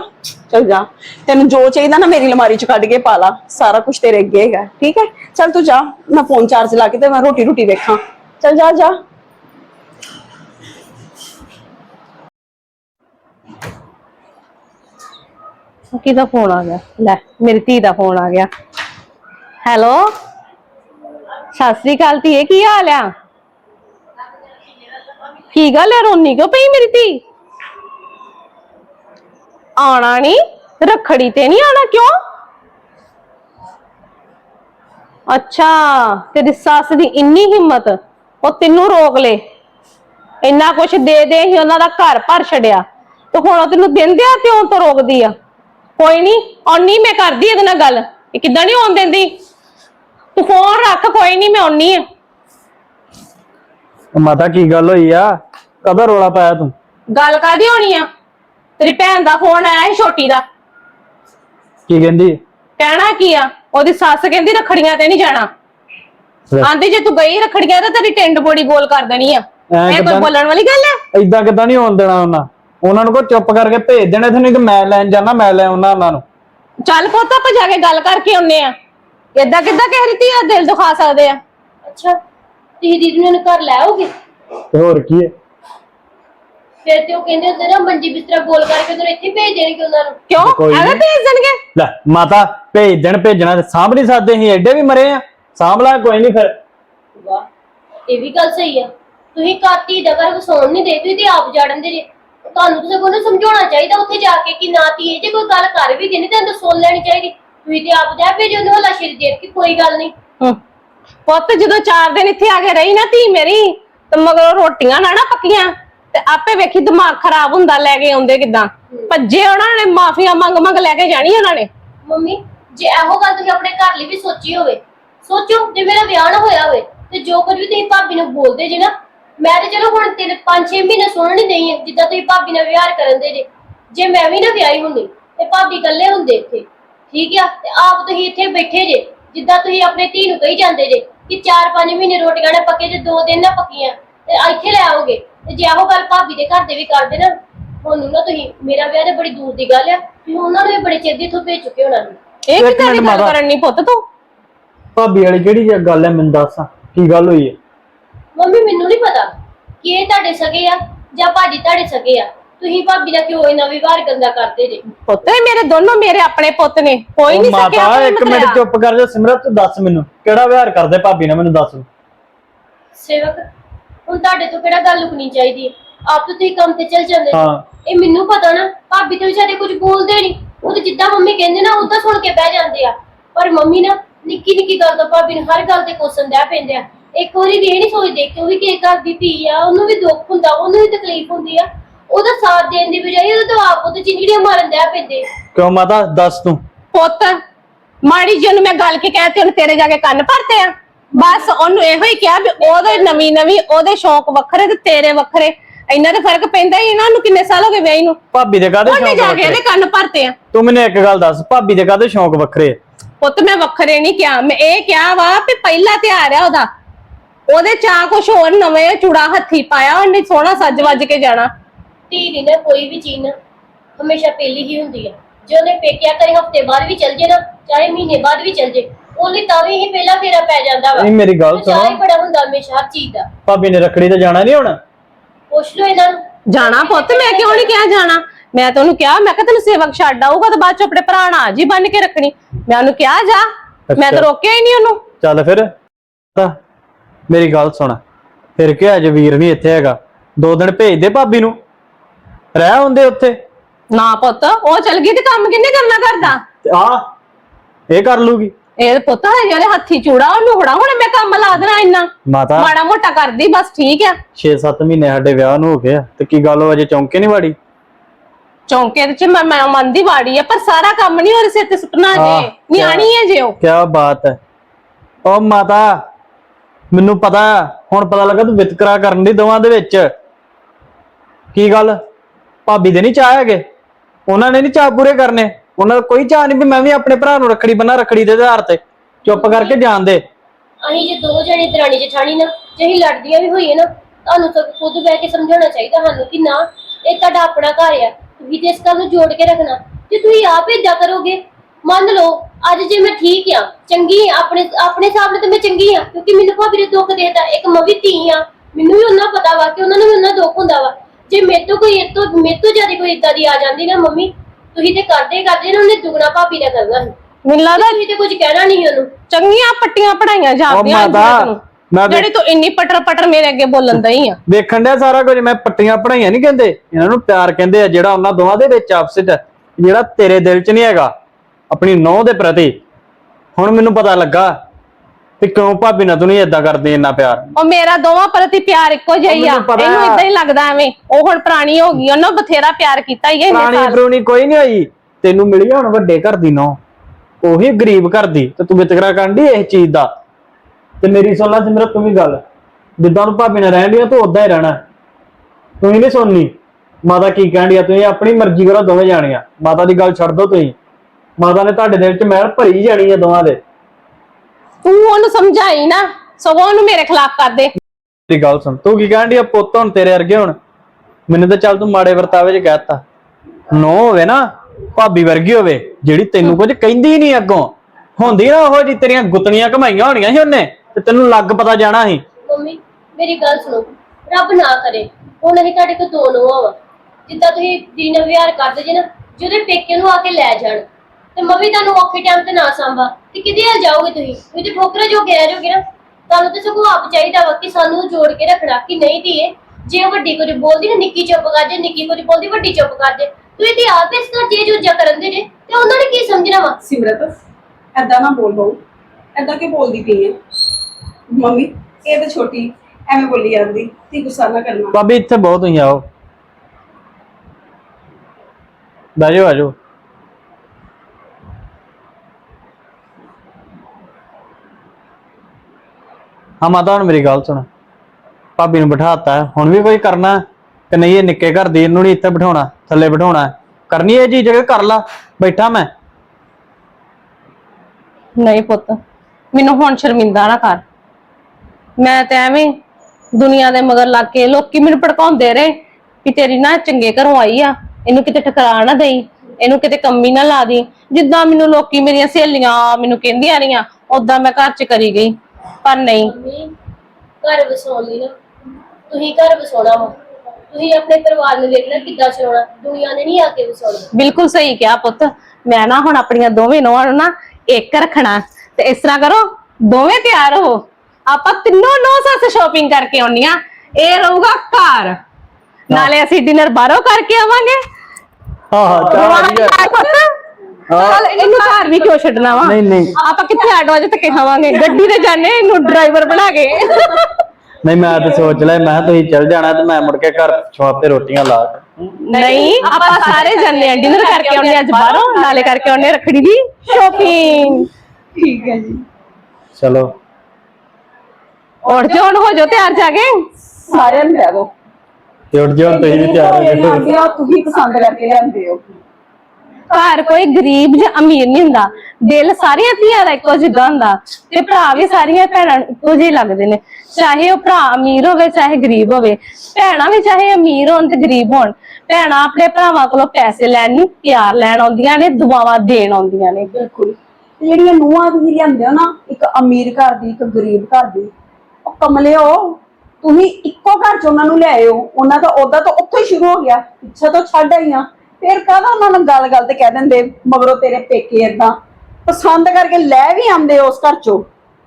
ਚਲ ਜਾ। ਤੈਨੂੰ ਜੋ ਚਾਹੀਦਾ ਨਾ, ਮੇਰੀ ਅਲਮਾਰੀ ਚ ਕੱਢ ਕੇ ਪਾ ਲਾ, ਸਾਰਾ ਕੁਝ ਤੇਰੇ ਅੱਗੇ ਹੈਗਾ, ਠੀਕ ਹੈ? ਚੱਲ ਤੂੰ ਜਾ, ਮੈਂ ਫੋਨ ਚਾਰਜ ਲਾ ਕੇ ਤੇ ਮੈਂ ਰੋਟੀ ਰੋਟੀ ਵੇਖਾਂ। ਚੱਲ ਜਾ ਜਾ। ਕਿਹਦਾ ਫੋਨ ਆ ਗਿਆ? ਲੈ, ਮੇਰੀ ਧੀ ਦਾ ਫੋਨ ਆ ਗਿਆ। ਹੈਲੋ? ਸਤਿ ਸ੍ਰੀ ਅਕਾਲ ਧੀਏ, ਕੀ ਹਾਲ ਆ? ਕੀ ਗੱਲ ਹੈ ਰੋਣੀ ਕਿਉਂ ਪਈ ਮੇਰੀ ਧੀ? ਆਣਾ ਨਹੀਂ ਰੱਖੜੀ ਤੇ ਨਹੀਂ ਆਣਾ ਕਿਉਂ? ਅੱਛਾ, ਤੇਰੀ ਸੱਸ ਦੀ ਇੰਨੀ ਹਿੰਮਤ, ਉਹ ਤੈਨੂੰ ਰੋਕ ਲੇ। ਇੰਨਾ ਕੁਛ ਦੇ ਦੇ ਹੀ ਉਹਨਾਂ ਦਾ ਘਰ ਭਰ ਛੜਿਆ ਤੇ ਹੁਣ ਉਹ ਤੈਨੂੰ ਦਿੰਦਿਆ ਕਿਉਂ ਤੋਂ ਰੋਕਦੀ ਆ? ਕੋਈ ਨਹੀਂ ਆਉਣੀ ਮੈਂ ਕਰਦੀ ਇਹਦੇ ਨਾਲ ਗੱਲ। ਇਹ ਕਿੱਦਾਂ ਨਹੀਂ ਆਉਣ ਦਿੰਦੀ? ਤੂੰ ਫੋਨ ਰੱਖ ਕੋਈ ਨਹੀਂ ਮੈਂ ਆਉਣੀ ਆ। ਮਾਤਾ ਕੀ ਗੱਲ ਹੋਈ ਆ? ਕਦੋਂ ਰੋਲਾ ਪਾਇਆ ਤੂੰ? ਗੱਲ ਕਾਦੀ ਹੋਣੀ ਆ? ਤੇਰੀ ਭੈਣ ਦਾ ਫੋਨ ਆਇਆ ਸੀ ਛੋਟੀ ਦਾ। ਕੀ ਕਹਿੰਦੀ? ਕਹਿਣਾ ਕੀ ਆ? ਉਹਦੀ ਸੱਸ ਕਹਿੰਦੀ ਰਖੜੀਆਂ ਤੇ ਨਹੀਂ ਜਾਣਾ। ਆਂਦੀ ਜੇ ਤੂੰ ਗਈ ਰਖੜੀਆਂ ਤੇ ਤੇਰੀ ਟਿੰਡ ਬੋੜੀ ਗੋਲ ਕਰ ਦੇਣੀ ਆ। ਐਂ ਇਹ ਕੋਈ ਕਿੱਦਾਂ? ਬੋਲਣ ਵਾਲੀ ਗੱਲ ਹੈ ਏਦਾਂ ਕਿਦਾਂ ਨਹੀਂ ਹੋਣ ਦੇਣਾ ਉਹਨਾਂ? ਉਹਨਾਂ ਨੂੰ ਕੋ ਚੁੱਪ ਕਰਕੇ ਭੇਜ ਦੇਣਾ ਤੇ ਨਹੀਂ ਤੇ ਮੈਂ ਲੈਣ ਜਾਣਾ ਮੈਂ ਲੈ ਆਉਣਾ ਉਹਨਾਂ ਨੂੰ। ਚੱਲ ਪੁੱਤ ਆਪਾਂ ਜਾ ਕੇ ਗੱਲ ਕਰਕੇ ਆਉਨੇ ਆ। ਏਦਾਂ ਕਿੱਦਾਂ ਕਿਸੇ ਦੀ ਧੀ ਦਾ ਦਿਲ ਦੁਖਾ ਸਕਦੇ ਆ? ਅੱਛਾ ਤੁਸੀਂ ਦੀਦੀ ਨੂੰ ਘਰ ਲੈ ਆਓਗੇ? ਤੇ ਹੋਰ ਕੀ ਹੈ? ਫਿਰ ਤੇ ਉਹ ਕਹਿੰਦੇ ਹੁੰਦੇ ਨਾ ਮੰਜੀ ਬਿਸਤਰਾ ਗੋਲ ਕਰਕੇ ਉਹਨਾਂ ਇੱਥੇ ਭੇਜ ਦੇਣਗੇ ਉਹਨਾਂ ਨੂੰ। ਕਿਉਂ? ਕੋਈ ਐਵੇਂ ਨੀ। ਭੇਜ ਦੇਣਗੇ? ਲੈ ਮਾਤਾ ਭੇਜ ਦੇਣ ਭੇਜਣਾ ਤੇ ਸਾਂਭ ਨਹੀਂ ਸਕਦੇ ਅਸੀਂ ਐਡੇ ਵੀ ਮਰੇ ਆ। ਸਾਂਭ ਲਾ ਕੋਈ ਨਹੀਂ ਫਿਰ। ਵਾਹ ਇਹ ਵੀ ਗੱਲ ਸਹੀ ਆ। ਤੁਸੀਂ ਕਾਤੀ ਦਾ ਘਰ ਵਸਾਉਣ ਨਹੀਂ ਦੇ ਤੁਸੀਂ ਤੇ ਆਪ ਜਾੜਨ ਦੇ ਜੇ। ਤੁਹਾਨੂੰ ਕਿਸੇ ਕੋਲ ਸਮਝਾਉਣਾ ਚਾਹੀਦਾ ਉੱਥੇ ਜਾ ਕੇ ਕਿ ਨਾ ਤੀ ਜੇ ਕੋਈ ਗੱਲ ਕਰ ਵੀ ਦੇਣੀ ਤਾਂ ਇਹਨੂੰ ਸੁਣ ਲੈਣੀ ਚਾਹੀਦੀ। ਤੁਸੀਂ ਤੇ ਆਪ ਜਾ ਭੇਜੋ ਉਹਨੂੰ ਹਲਾ ਸ਼ੇਰ ਦੇ ਕਿ ਕੋਈ ਗੱਲ ਨਹੀਂ। ਹਮ। ਪੁੱਤ ਜਦੋਂ 4 ਦਿਨ ਇੱਥੇ ਆ ਕੇ ਰਹੀ ਨਾ ਧੀ ਮੇਰੀ ਤੇ ਮਗਰੋਂ ਰੋਟੀਆਂ ਨਾ ਨਾ ਪੱਕੀਆਂ ਤੇ ਆਪੇ ਵੇਖੀ ਦਿਮਾਗ ਖਰਾਬ ਹੁੰਦਾ ਲੈ ਕੇ ਆਉਂਦੇ ਕਿਦਾਂ। ਭੱਜੇ ਉਹਨਾਂ ਨੇ ਮਾਫੀਆਂ ਮੰਗ ਮੰਗ ਲੈ ਕੇ ਜਾਣੀ ਉਹਨਾਂ ਨੇ। ਮੰਮੀ ਜੇ ਇਹੋ ਗੱਲ ਤੁਸੀਂ ਆਪਣੇ ਘਰ ਲਈ ਵੀ ਸੋਚੀ ਹੋਵੇ ਸੋਚੋ ਜੇ ਮੇਰਾ ਵਿਆਹ ਨਾ ਹੋਇਆ ਹੋਵੇ ਤੇ ਜੋ ਕੁਝ ਵੀ ਤੁਸੀਂ ਭਾਬੀ ਨੂੰ ਬੋਲਦੇ ਜੇ ਨਾ ਮੈਂ ਤੇ ਚਲੋ ਹੁਣ ਤਿੰਨ ਪੰਜ ਛੇ ਮਹੀਨੇ ਸੁਣਨ ਨਹੀਂ ਹਾਂ, ਜਿੱਦਾਂ ਤੁਸੀਂ ਭਾਬੀ ਨਾਲ ਵਿਆਹ ਕਰਨ ਦੇ ਜੇ। ਜੇ ਮੈਂ ਵੀ ਨਾ ਵਿਆਹੀ ਹੁੰਦੀ ਤੇ ਭਾਬੀ ਇਕੱਲੇ ਹੁੰਦੇ ਇੱਥੇ। ਠੀਕ ਆ? ਤੇ ਆਪ ਤੁਸੀਂ ਇੱਥੇ ਬੈਠੇ ਜੇ ਜਿੱਦਾਂ ਤੁਸੀਂ ਆਪਣੇ ਧੀ ਨੂੰ ਕਹੀ ਜਾਂਦੇ ਜੇ ਕਿ 4-5 ਮਹੀਨੇ ਰੋਟੀਆਂ ਨਾ ਪੱਕੇ ਜੇ 2 ਦਿਨ ਨਾ ਪੱਕੀਆਂ ਤੇ ਇੱਥੇ ਲੈ ਆਓਗੇ। ਤੇ ਜੇ ਇਹੋ ਗੱਲ ਭਾਬੀ ਦੇ ਘਰ ਦੇ ਵੀ ਕਰਦੇ ਨਾ ਹੁਣ ਨਾ ਤੁਸੀਂ ਮੇਰਾ ਵਿਆਹ ਤੇ ਬੜੀ ਦੂਰ ਦੀ ਗੱਲ ਆ ਤੁਸੀਂ ਉਹਨਾਂ ਨੂੰ ਵੀ ਬੜੇ ਚਿਰ ਦੀ ਇੱਥੋਂ ਭੇਜ ਚੁੱਕੇ ਹੋਣਾ ਨੂੰ। ਇਹ ਇੱਕ ਕਿਦਾਂ ਦੀ ਮਿੰਟ ਗੱਲ ਮਾਤਾ। ਕਰਨ ਨਹੀਂ ਪੁੱਤ ਤੂੰ? ਭਾਬੀ ਵਾਲੀ ਕਿਹੜੀ ਜਿਹੀ ਗੱਲ ਹੈ ਮੈਨੂੰ ਦੱਸ ਕੀ ਗੱਲ ਹੋਈ ਹੈ ਮੰਮੀ ਮੈਨੂੰ ਨਹੀਂ ਪਤਾ ਕਿ ਇਹ ਤੁਹਾਡੇ ਸਗੇ ਆ ਜਾਂ ਭਾਜੀ ਤੁਹਾਡੇ ਸਗੇ ਆ। ਤੁਸੀਂ ਭਾਬੀ ਦਾ ਕਿਉਂ ਇਹਨਾਂ ਵਿਵਹਾਰ ਗੰਦਾ ਕਰਦੇ ਜੇ? ਪੁੱਤ ਇਹ ਮੇਰੇ ਦੋਨੋਂ ਮੇਰੇ ਆਪਣੇ ਪੁੱਤ ਨੇ। ਕੋਈ ਨਹੀਂ ਸਕਿਆ ਮਾਤਾ ਇੱਕ ਮਿੰਟ ਚੁੱਪ ਕਰ ਜਾ ਸਿਮਰਤ ਤੂੰ ਦੱਸ ਮੈਨੂੰ। ਕਿਹੜਾ ਵਿਹਾਰ ਕਰਦੇ ਭਾਬੀ ਨੇ ਮੈਨੂੰ ਦੱਸ। ਸੇਵਕ ਹੁਣ ਤੁਹਾਡੇ ਤੋਂ ਕਿਹੜਾ ਗੱਲ ਲੁਕਣੀ ਚਾਹੀਦੀ ਹੈ? ਆਪ ਤਾਂ ਤੁਸੀਂ ਕੰਮ ਤੇ ਚੱਲ ਜਾਂਦੇ। ਹਾਂ। ਇਹ ਮੈਨੂੰ ਪਤਾ ਨਾ ਭਾਬੀ ਤੇ ਵਿਚਾਰੇ ਕੁਝ ਬੋਲਦੇ ਨਹੀਂ। ਉਹ ਤੇ ਜਿੱਦਾਂ ਮੰਮੀ ਕਹਿੰਦੇ ਨਾ ਉਦਾਂ ਸੁਣ ਕੇ ਬਹਿ ਜਾਂਦੇ ਆ। ਪਰ ਮੰਮੀ ਨਾ ਨਿੱਕੀ ਨਿੱਕੀ ਗੱਲ ਤੋਂ ਭਾਬੀ ਨੂੰ ਹਰ ਗੱਲ ਤੇ ਕੋਸਣ ਦੇ ਪੈਂਦੇ ਆ। ਇੱਕ ਵਾਰੀ ਵੀ ਇਹ ਨਹੀਂ ਸੋਚਦੇ ਕਿ ਉਹ ਵੀ ਕਿਸੇ ਘਰ ਦੀ ਧੀ ਆ ਉਹਨੂੰ ਵੀ ਦੁੱਖ ਹੁੰਦਾ ਉਹਨੂੰ ਵੀ ਤਕਲੀਫ ਹੁੰਦੀ ਆ। ਉਹਦਾ ਸਾਥ ਦੇਣ ਦੀ ਬਜਾਏ ਉਹਦਾ ਤਾਂ ਆਪ ਉਹਦੇ ਚਿੰਗੜੀਆਂ ਮਾਰਨ ਦੇ ਪੈਂਦੇ। ਕਿਉਂ ਮਾਤਾ ਦੱਸ ਤੂੰ। ਪੁੱਤ ਮਾੜੀ ਜੀ ਨੂੰ ਮੈਂ ਗੱਲ ਕੀ ਕਹਿਤੀ ਉਹਨੇ ਤੇਰੇ ਜਾ ਕੇ ਕੰਨ ਭਰਤੇ ਆ। ਬਸ ਉਹਨੂੰ ਇਹੋ ਹੀ ਕਿਹਾ ਵੀ ਉਹਦੇ ਨਵੀਂ ਨਵੀਂ ਉਹਦੇ ਸ਼ੌਕ ਵੱਖਰੇ ਤੇ ਤੇਰੇ ਵੱਖਰੇ। ਇੰਨਾ ਤੇ ਫ਼ਰਕ ਪੈਂਦਾ ਹੀ ਇਹਨਾਂ ਨੂੰ ਕਿੰਨੇ ਸਾਲ ਹੋ ਗਏ ਵਿਆਹੀ ਨੂੰ। ਭਾਬੀ ਦੇ ਕਾਹਦੇ ਉਹਨੇ ਸ਼ੌਂਕ ਜਾ ਕੇ ਇਹਦੇ ਵੱਖਰੇ ਕੰਨ ਭਰਤੇ ਆ। ਤੂੰ ਮੈਨੂੰ ਇੱਕ ਗੱਲ ਦੱਸ ਭਾਬੀ ਦੇ ਕਾਹਦੇ ਸ਼ੌਂਕ ਵੱਖਰੇ? ਆ ਪੁੱਤ ਮੈਂ ਵੱਖਰੇ ਨਹੀਂ ਕਿਹਾ। ਮੈਂ ਇਹ ਕਿਹਾ ਵਾ ਵੀ ਪਹਿਲਾ ਤਿਉਹਾਰ ਆ ਉਹਦਾ। ਉਹਦੇ ਚਾਹ ਕੁਛ ਹੋਰ ਨਵੇਂ ਚੂੜਾ ਹੱਥੀ ਪਾਇਆ ਉਹਨੇ ਸੋਹਣਾ ਸੱਜ ਵੱਜ ਕੇ ਜਾਣਾ। ਧੀ ਦੀ ਨਾ ਕੋਈ ਵੀ ਚੀਜ਼ ਨਾ ਹਮੇਸ਼ਾ ਪਹਿਲੀ ਹੀ ਹੁੰਦੀ ਆ। ਜੇ ਉਹਨੇ ਪੇਕਿਆ ਕਰੇ ਹਫ਼ਤੇ ਬਾਅਦ ਵੀ ਚੱਲ ਜੇ ਨਾ ਚਾਹੇ ਮਹੀਨੇ ਬਾਅਦ ਵੀ ਚੱਲ ਜੇ ਉਹਨੇ ਤਾਂ ਵੀ ਹੀ ਪਹਿਲਾਂ ਫੇਰਾ ਪੈ ਜਾਂਦਾ ਵਾ। ਨਹੀਂ ਮੇਰੀ ਗੱਲ ਚਾਹ ਹੀ ਸੁਣੋ। ਬੜਾ ਹੁੰਦਾ ਹਮੇਸ਼ਾ ਹਰ ਚੀਜ਼ ਦਾ। ਭਾਬੀ ਨੇ ਰੱਖੜੀ ਤੇ ਜਾਣਾ ਨਹੀਂ ਹੁਣ? ਪੁੱਛ ਲਓ ਇਹਨਾਂ ਨੂੰ। ਜਾਣਾ ਪੁੱਤ ਮੈਂ ਕਿਉਂ ਨਹੀਂ ਕਿਹਾ ਜਾਣਾ? ਮੈਂ ਤਾਂ ਉਹਨੂੰ ਕਿਹਾ ਮੈਂ ਕਿਹਾ ਤੈਨੂੰ ਸੇਵਕ ਛੱਡ ਆਊਗਾ ਤਾਂ ਬਾਅਦ ਚ ਆਪਣੇ ਭਰਾ ਨਾਲ ਜੀ ਬੰਨ ਕੇ ਰੱਖਣੀ। ਮੈਂ ਉਹਨੂੰ ਕਿਹਾ ਜਾ। ਮੈਂ ਤਾਂ ਅੱਛਾ। ਰੋਕਿਆ ਹੀ ਨਹੀਂ ਉਹਨੂੰ। ਚੱਲ ਫਿਰ। ਤਾਂ ਮੇਰੀ ਗੱਲ ਸੁਣ। ਫਿਰ ਕਿ ਅੱਜ ਵੀਰ ਨਹੀਂ ਇੱਥੇ ਹੈਗਾ ਦੋ ਦਿਨ ਭੇਜ ਦੇ ਭਾਬੀ ਨੂੰ। ਰਹਿ ਹੁੰਦੇ ਉੱਥੇ? ਨਾ ਪੁੱਤ ਉਹ ਚਲ ਗਈ ਤੇ ਕੰਮ ਕਿੰਨੇ ਕਰਨਾ ਕਰਦਾ? ਆ ਇਹ ਕਰ ਲੂਗੀ। ਇਹ ਪੁੱਤ ਹੈ ਜਿਹੜੇ ਹੱਥੀ ਚੂੜਾ ਉਹਨੂੰ ਹੁੜਾ ਹੁਣ ਮੈਂ ਕੰਮ ਲਾ ਦੇਣਾ ਇੰਨਾ। ਮਾਤਾ। ਮਾੜਾ ਮੋਟਾ ਕਰਦੀ ਬਸ ਠੀਕ ਆ। 6-7 ਮਹੀਨੇ ਸਾਡੇ ਵਿਆਹ ਨੂੰ ਹੋ ਗਏ ਆ, ਤੇ ਕੀ ਗੱਲ ਉਹ ਅਜੇ ਚੌਂਕੇ ਨਹੀਂ ਵਾੜੀ? ਚੌਂਕੇ ਦੇ ਚ ਮੈਂ ਮੈਂ ਮੰਦੀ ਵਾੜੀ ਆ ਪਰ ਸਾਰਾ ਕੰਮ ਨਹੀਂ ਉਹਦੇ ਸਿਰ ਤੇ ਸੁੱਟਣਾ ਆਹ, ਜੇ ਨਿਆਣੀ ਹੈ ਜੇ ਉਹ। ਕੀ ਬਾਤ ਹੈ। ਉਹ ਮਾਤਾ ਮੈਨੂੰ ਪਤਾ ਹੁਣ ਪਤਾ ਲੱਗਾ ਤੂੰ ਵਿਤਕਰਾ ਕਰਨ ਦੀ ਦੋਵਾਂ ਦੇ ਵਿੱਚ। ਕੀ ਗੱਲ? ਭਾਬੀ ਦੇ ਨਹੀਂ ਚਾਹ ਹੈਗੇ? ਉਹਨਾਂ ਨੇ ਨਹੀਂ ਚਾਹ ਪੂਰੇ ਕਰਨੇ? ਉਹਨਾਂ ਦਾ ਕੋਈ ਚਾਹ ਨਹੀਂ ਵੀ ਮੈਂ ਵੀ ਆਪਣੇ ਭਰਾ ਨੂੰ ਰੱਖੜੀ ਬੰਨਾ ਰੱਖੜੀ ਦੇ ਆਧਾਰ ਤੇ। ਚੁੱਪ ਕਰਕੇ ਜਾਣ ਦੇ। ਅਸੀਂ ਜੇ ਦੋ ਜਣੇ ਦਰਾਣੀ ਜਠਾਣੀ ਨਾ ਜੇ ਅਸੀਂ ਲੜਦੀਆਂ ਵੀ ਹੋਈਏ ਨਾ ਤੁਹਾਨੂੰ ਤਾਂ ਖੁਦ ਬਹਿ ਕੇ ਸਮਝਾਉਣਾ ਚਾਹੀਦਾ ਸਾਨੂੰ ਕਿ ਨਾ ਇਹ ਤੁਹਾਡਾ ਆਪਣਾ ਘਰ ਆ। ਤੁਸੀਂ ਤੇ ਇਸ ਗੱਲ ਨੂੰ ਜੋੜ ਕੇ ਰੱਖਣਾ। ਜੇ ਤੁਸੀਂ ਆਪ ਏਦਾਂ ਕਰੋਗੇ ਮੰਨ ਲਓ ਅੱਜ ਜੇ ਮੈਂ ਠੀਕ ਆ ਚੰਗੀ ਆਂ, ਆਪਣੇ ਆਪਣੇ ਹਿਸਾਬ ਨਾਲ ਤੇ ਮੈਂ ਚੰਗੀ ਆ ਕਿਉਂਕਿ ਮੈਨੂੰ ਭਾਬੀ ਨੇ ਦੁੱਖ ਦੇਤਾ। ਇੱਕ ਮੈਂ ਵੀ ਧੀ ਆ ਮੈਨੂੰ ਵੀ ਉਹਨਾਂ ਪਤਾ ਵਾ ਕਿ ਉਹਨਾਂ ਨੂੰ ਵੀ ਉਹਨਾਂ ਦੁੱਖ ਹੁੰਦਾ ਵਾ ਜੇ ਮੇਰੇ ਤੋਂ ਕੋਈ ਇਹ ਤੋਂ ਮੇਰੇ ਤੋਂ ਜ਼ਿਆਦਾ ਕੋਈ ਇਦਾਂ ਦੀ ਆ ਜਾਂਦੀ ਨਾ ਮੰਮੀ ਤੁਸੀਂ ਤੇ ਕਰਦੇ ਕਰਦੇ ਨਾ ਉਹਨੇ ਦੁਗਣਾ ਭਾਬੀ ਨੇ ਕਰਨਾ ਸੀ। ਮੈਨੂੰ ਲੱਗਦਾ ਤੁਸੀਂ ਤੇ ਕੁਝ ਕਹਿਣਾ ਨਹੀਂ ਉਹਨੂੰ। ਚੰਗੀਆਂ ਪੱਟੀਆਂ ਪੜਾਈਆਂ ਜਾਂਦੀਆਂ ਮਾਤਾ ਹੁੰਦੀਆਂ ਤੈਨੂੰ। ਮੈਂ ਜਿਹੜੀ ਤੂੰ ਇੰਨੀ ਪਟਰ ਪਟਰ ਮੇਰੇ ਅੱਗੇ ਬੋਲਣ ਦਈ ਆ। ਵੇਖਣ ਡਿਆ ਸਾਰਾ ਕੁਝ ਮੈਂ ਪੱਟੀਆਂ ਪੜਾਈਆਂ ਨਹੀਂ ਕਹਿੰਦੇ ਇਹਨਾਂ ਨੂੰ ਪਿਆਰ ਕਹਿੰਦੇ ਆ ਜਿਹੜਾ ਉਹਨਾਂ ਦੋਵਾਂ ਦੇ ਵਿੱਚ ਆਪਸ ਵਿੱਚ ਜਿਹੜਾ ਤੇਰੇ ਦਿਲ 'ਚ ਨਹੀਂ ਹੈਗਾ ਆਪਣੀ ਨੌਂ ਦੇ ਪ੍ਰਤੀ। ਹੁਣ ਮੈਨੂੰ ਪਤਾ ਲੱਗਾ ਕਿ ਕਿਉਂ ਭਾਬੀ ਨਾਲ ਤੂੰ ਨਹੀਂ ਏਦਾਂ ਕਰਦੀ ਇੰਨਾ ਪਿਆਰ? ਉਹ ਮੇਰਾ ਦੋਵਾਂ ਪ੍ਰਤੀ ਪਿਆਰ ਇੱਕੋ ਜਿਹਾ ਹੀ ਆ। ਮੈਨੂੰ ਪਤਾ ਇਹਨੂੰ ਆ। ਇਦਾਂ ਹੀ। ਲੱਗਦਾ ਐਵੇਂ। ਉਹ ਹੁਣ ਪੁਰਾਣੀ ਹੋ ਗਈ ਉਹਨੂੰ ਬਥੇਰਾ ਪਿਆਰ ਕੀਤਾ ਹੀ ਇੰਨੇ ਪੁਰਾਣੀ ਸਾਲ। ਬਰੂਣੀ ਕੋਈ ਨਹੀਂ ਹੋਈ। ਤੈਨੂੰ ਮਿਲੀ ਹੁਣ ਵੱਡੇ ਘਰ ਦੀ ਨੌ। ਉਹੀ ਗਰੀਬ ਘਰ ਦੀ। ਤੇ ਤੂੰ ਵਿਤਕਰਾ ਕਰਨ ਦੀ ਇਸ ਚੀਜ਼ ਦਾ। ਤੇ ਮੇਰੀ ਸੁਣ ਲੈ ਸਿਮਰਤ ਤੂੰ ਵੀ ਗੱਲ। ਜਿੱਦਾਂ ਨੂੰ ਭਾਬੀ ਨਾਲ ਰਹਿਣ ਦੀ ਆ ਤੂੰ ਉਦਾਂ ਹੀ ਰਹਿਣਾ। ਤੂੰ ਹੀ ਨਹੀਂ ਸੁਣਨੀ। ਮਾਤਾ ਕੀ ਕਹਿਣ ਡਈ ਆ ਤੁਸੀਂ ਆਪਣੀ ਮਰਜ਼ੀ ਕਰੋ ਦੋਵੇਂ ਜਾਣੀਆਂ। ਮਾਤਾ ਦੀ ਗੱਲ ਛੱਡ ਦੋ ਤੁਸੀਂ। ਮਾਤਾ ਨੇ ਤੁਹਾਡੇ ਦਿਲ 'ਚ ਮਹਿਲ ਭਰੀ ਜਾਣੀ ਆ ਦੋਵਾਂ ਦੇ। ਤੂੰ ਉਹਨੂੰ ਸਮਝਾਈ ਨਾ ਸਗੋਂ ਉਹਨੂੰ ਮੇਰੇ ਖਿਲਾਫ ਕਰ ਦੇ। ਮੇਰੀ ਗੱਲ ਸੁਣ ਤੂੰ ਕੀ ਕਹਿਣ ਆ ਪੁੱਤ ਹੁਣ ਤੇਰੇ ਵਰਗੇ ਹੁਣ? ਮੈਨੂੰ ਤਾਂ ਚੱਲ ਤੂੰ ਮਾੜੇ ਵਰਤਾਵੇ 'ਚ ਕਹਿਤਾ। ਨੋ ਹੋਵੇ ਨਾ ਭਾਬੀ ਵਰਗੀ ਹੋਵੇ ਜਿਹੜੀ ਤੈਨੂੰ ਕੁਝ ਕਹਿੰਦੀ ਨਹੀਂ ਅੱਗੋਂ। ਹੁੰਦੀ ਨਾ ਉਹ ਜੀ ਤੇਰੀਆਂ ਗੁੱਤਣੀਆਂ ਕਮਾਈਆਂ ਹੋਣੀਆਂ ਸੀ ਉਹਨੇ ਤੇ ਤੈਨੂੰ ਲੱਗ ਪਤਾ ਜਾਣਾ ਸੀ। ਮੰਮੀ ਮੇਰੀ ਗੱਲ ਸੁਣੋ ਰੱਬ ਨਾ ਕਰੇ ਹੁਣ ਅਸੀਂ ਤੁਹਾਡੇ ਕੋਲ ਦੋ ਨੋਆ ਵਾ। ਜਿੱਦਾਂ ਤੁਸੀਂ ਦੀਨ ਵਿਹਾਰ ਕਰਦੇ ਜੇ ਨਾ ਜਿਹਦੇ ਪੇਕੇ ਨੂੰ ਆ ਕੇ ਲੈ ਜਾਣ ਤੇ ਮੰਮੀ ਤੁਹਾਨੂੰ ਔਖੇ ਟਾਈਮ ਤੇ ਨਾ ਸੰਭਾ। ਤੇ ਕਿਤੇ ਆ ਜਾਓਗੇ ਤੁਸੀਂ? ਤੁਸੀਂ ਤੇ ਠੋਕਰਾਂ ਜੋ ਕਹਿ ਰਹੇ ਨਾ ਤੁਹਾਨੂੰ ਤੇ ਸਗੋਂ ਆਪ ਚਾਹੀਦਾ ਵਾ ਕਿ ਸਾਨੂੰ ਜੋੜ ਕੇ ਰੱਖਣਾ ਕਿ ਨਹੀਂ ਧੀਏ ਜੇ ਵੱਡੀ ਕੁਝ ਬੋਲਦੀ ਨਾ ਨਿੱਕੀ ਚੁੱਪ ਕਰ ਜੇ ਨਿੱਕੀ ਕੁਝ ਬੋਲਦੀ ਵੱਡੀ ਚੁੱਪ ਕਰ ਜੇ। ਤੁਸੀਂ ਤੇ ਆਪ ਇਸ ਦਾ ਜੇ ਜੁਜਾ ਕਰਨ ਦੇ ਜੇ ਤੇ ਉਹਨਾਂ ਨੇ ਕੀ ਸਮਝਣਾ ਵਾ? ਸਿਮਰਤ ਐਦਾਂ ਨਾ ਬੋਲ ਬਹੂ। ਐਦਾਂ ਕਿ ਬੋਲਦੀ ਪਈ ਹੈ ਮੰਮੀ ਇਹ ਤਾਂ ਛੋਟੀ ਐਵੇਂ ਬੋਲੀ ਜਾਂਦੀ ਤੀ ਗੁੱਸਾ ਨਾ ਕਰਨਾ। ਭਾਬੀ ਇੱਥੇ ਬਹੁਤ ਹੀ ਆਓ। ਬੈਜੋ ਆਜੋ ਹਾਂ ਮਾਤਾ, ਹੁਣ ਮੇਰੀ ਗੱਲ ਸੁਣ। ਭਾਬੀ ਨੂੰ ਬਿਠਾਤਾ ਹੁਣ ਵੀ ਕੋਈ ਕਰਨਾ ਕਿ ਨਹੀਂ, ਇਹ ਨਿੱਕੇ ਘਰ ਦੀ ਇਹਨੂੰ ਨਹੀਂ ਇੱਥੇ ਬਿਠਾਉਣਾ, ਥੱਲੇ ਬਿਠਾਉਣਾ ਕਰਨੀ ਇਹ ਜੀ ਜਗ੍ਹਾ ਕਰ ਲਾ। ਬੈਠਾ ਮੈਂ। ਨਹੀਂ ਪੁੱਤ, ਮੈਨੂੰ ਹੁਣ ਸ਼ਰਮਿੰਦਾ ਨਾ ਕਰ। ਮੈਂ ਤੇ ਐਵੇਂ ਦੁਨੀਆ ਦੇ ਮਗਰ ਲੱਗ ਕੇ ਲੋਕੀ ਮੈਨੂੰ ਭੜਕਾਉਂਦੇ ਰਹੇ ਕਿ ਤੇਰੀ ਨਾ ਚੰਗੇ ਘਰੋਂ ਆਈ ਆ। ਇਹਨੂੰ ਕਿਤੇ ਟਕਰਾ ਨਾ ਦੇਈ, ਇਹਨੂੰ ਕਿਤੇ ਕੰਮੀ ਨਾ ਲਾ ਦੀ ਜਿੱਦਾਂ ਮੈਨੂੰ ਲੋਕੀ ਮੇਰੀਆਂ ਸਹੇਲੀਆਂ ਮੈਨੂੰ ਕਹਿੰਦੀਆਂ ਰਹੀਆਂ ਉਦਾਂ ਮੈਂ ਘਰ 'ਚ ਕਰੀ ਗਈ। ਪਰ ਨਹੀਂ। ਮੰਮੀ ਘਰ ਵਸਾਉਣ ਲਈ ਨਾ ਤੁਸੀਂ ਘਰ ਵਸਾਉਣਾ ਵਾ। ਤੁਸੀਂ ਆਪਣੇ ਪਰਿਵਾਰ ਨੂੰ ਵੇਖਣਾ ਕਿੱਦਾਂ ਚਲਾਉਣਾ ਦੁਨੀਆ ਨੇ ਨਹੀਂ ਆ ਕੇ ਵਸਾਉਣਾ। ਬਿਲਕੁਲ ਸਹੀ ਕਿਹਾ ਪੁੱਤ। ਮੈਂ ਨਾ ਹੁਣ ਆਪਣੀਆਂ ਦੋਵੇਂ ਨੋਹਾਂ ਨੂੰ ਨਾ ਇੱਕ ਰੱਖਣਾ। ਤੇ ਇਸ ਤਰ੍ਹਾਂ ਕਰੋ ਦੋਵੇਂ ਤਿਆਰ ਹੋ। ਆਪਾਂ ਤਿੰਨੋਂ ਨੌ ਸੱਸ ਸ਼ਾਪਿੰਗ ਕਰਕੇ ਆਉਣੀਆਂ ਇਹ ਰਹੂਗਾ ਘਰ। ਨਾਲੇ ਅਸੀਂ ਡਿਨਰ ਬਾਹਰੋਂ ਕਰਕੇ ਆਵਾਂਗੇ। ਹਾਂ ਹਾਂ ਚਾਹ ਪੁੱਤ ਚੱਲ ਇਹਨੂੰ ਘਰ ਵੀ ਕਿਉਂ ਛੱਡਣਾ ਵਾ? ਨਹੀਂ ਨਹੀਂ। ਆਪਾਂ ਕਿੱਥੇ ਆਟੋ ਵਜੇ ਤੱਕ ਖਾਵਾਂਗੇ ਗੱਡੀ ਤੇ ਜਾਣੇ ਇਹਨੂੰ ਡਰਾਈਵਰ ਬਣਾ ਕੇ। ਨਹੀਂ ਮੈਂ ਤਾਂ ਸੋਚ ਲਿਆ ਮੈਂ ਤੁਸੀਂ ਚੱਲ ਜਾਣਾ ਤੇ ਮੈਂ ਮੁੜ ਕੇ ਘਰ ਛਵਾਪ ਤੇ ਰੋਟੀਆਂ ਲਾ ਕੇ। ਨਹੀਂ ਆਪਾਂ ਸਾਰੇ ਜਾਣੇ ਆ ਡਿਨਰ ਕਰਕੇ ਆਉਣੇ ਆ ਅੱਜ ਬਾਹਰੋਂ। ਨਾਲੇ ਕਰਕੇ ਆਉਣੇ ਰੱਖੜੀ ਦੀ ਸ਼ਾਪਿੰਗ ਠੀਕ ਹੈ ਜੀ। ਚਲੋ। ਉੱਠ ਜਾਓ ਹੁਣ ਹੋ ਜਾਓ ਤਿਆਰ ਜਾ ਕੇ। ਸਾਰਿਆਂ ਨੂੰ ਲੈ ਦੋ ਤੇ ਉੱਠ ਜਾਓ ਤੁਸੀਂ ਵੀ ਤਿਆਰ ਹੋ ਜਾਓ। ਤੁਸੀਂ ਪਸੰਦ ਕਰਕੇ ਲਿਆਂਦੇ ਹੋ। ਘਰ ਕੋਈ ਗਰੀਬ ਜਾਂ ਅਮੀਰ ਨਹੀਂ ਹੁੰਦਾ। ਦਿਲ ਸਾਰੀਆਂ ਧੀਆਂ ਦਾ ਇੱਕੋ ਜਿਹਾ ਹੁੰਦਾ ਤੇ ਭਰਾ ਵੀ ਸਾਰੀਆਂ ਭੈਣਾਂ ਨੂੰ ਇੱਕੋ ਜਿਹੇ ਲੱਗਦੇ ਨੇ। ਚਾਹੇ ਉਹ ਭਰਾ ਅਮੀਰ ਹੋਵੇ, ਚਾਹੇ ਗਰੀਬ ਹੋਵੇ। ਭੈਣਾਂ ਵੀ ਚਾਹੇ ਅਮੀਰ ਹੋਣ ਤੇ ਗਰੀਬ ਹੋਣ। ਭੈਣਾਂ ਆਪਣੇ ਭਰਾਵਾਂ ਕੋਲੋਂ ਪੈਸੇ ਲੈਣ ਨਹੀਂ ਪਿਆਰ ਲੈਣ ਆਉਂਦੀਆਂ ਨੇ, ਦੁਆਵਾਂ ਦੇਣ ਆਉਂਦੀਆਂ ਨੇ। ਬਿਲਕੁਲ। ਤੇ ਜਿਹੜੀਆਂ ਨੂੰਹਾਂ ਤੁਸੀਂ ਲਿਆਂਦੇ ਹੋ ਨਾ, ਇੱਕ ਅਮੀਰ ਘਰ ਦੀ, ਇੱਕ ਗਰੀਬ ਘਰ ਦੀ, ਉਹ ਕਮਲਿਓ ਤੁਸੀਂ ਇੱਕੋ ਘਰ ਚ ਉਹਨਾਂ ਨੂੰ ਲਿਆਏ ਹੋ ਉਹਨਾਂ ਦਾ ਉਹਦਾ ਤਾਂ ਉੱਥੋਂ ਹੀ ਸ਼ੁਰੂ ਹੋ ਗਿਆ। ਪਿੱਛਾ ਤੋਂ ਛੱਡ ਆਈਆਂ। ਫਿਰ ਕਾਹਦਾ ਉਹਨਾਂ ਨੂੰ ਗੱਲ ਗੱਲ ਤੇ ਕਹਿ ਦਿੰਦੇ ਮਗਰੋਂ ਤੇਰੇ ਪੇਕੇ ਏਦਾਂ। ਪਸੰਦ ਕਰਕੇ ਲੈ ਵੀ ਆਉਂਦੇ ਉਸ ਘਰ ਚੋਂ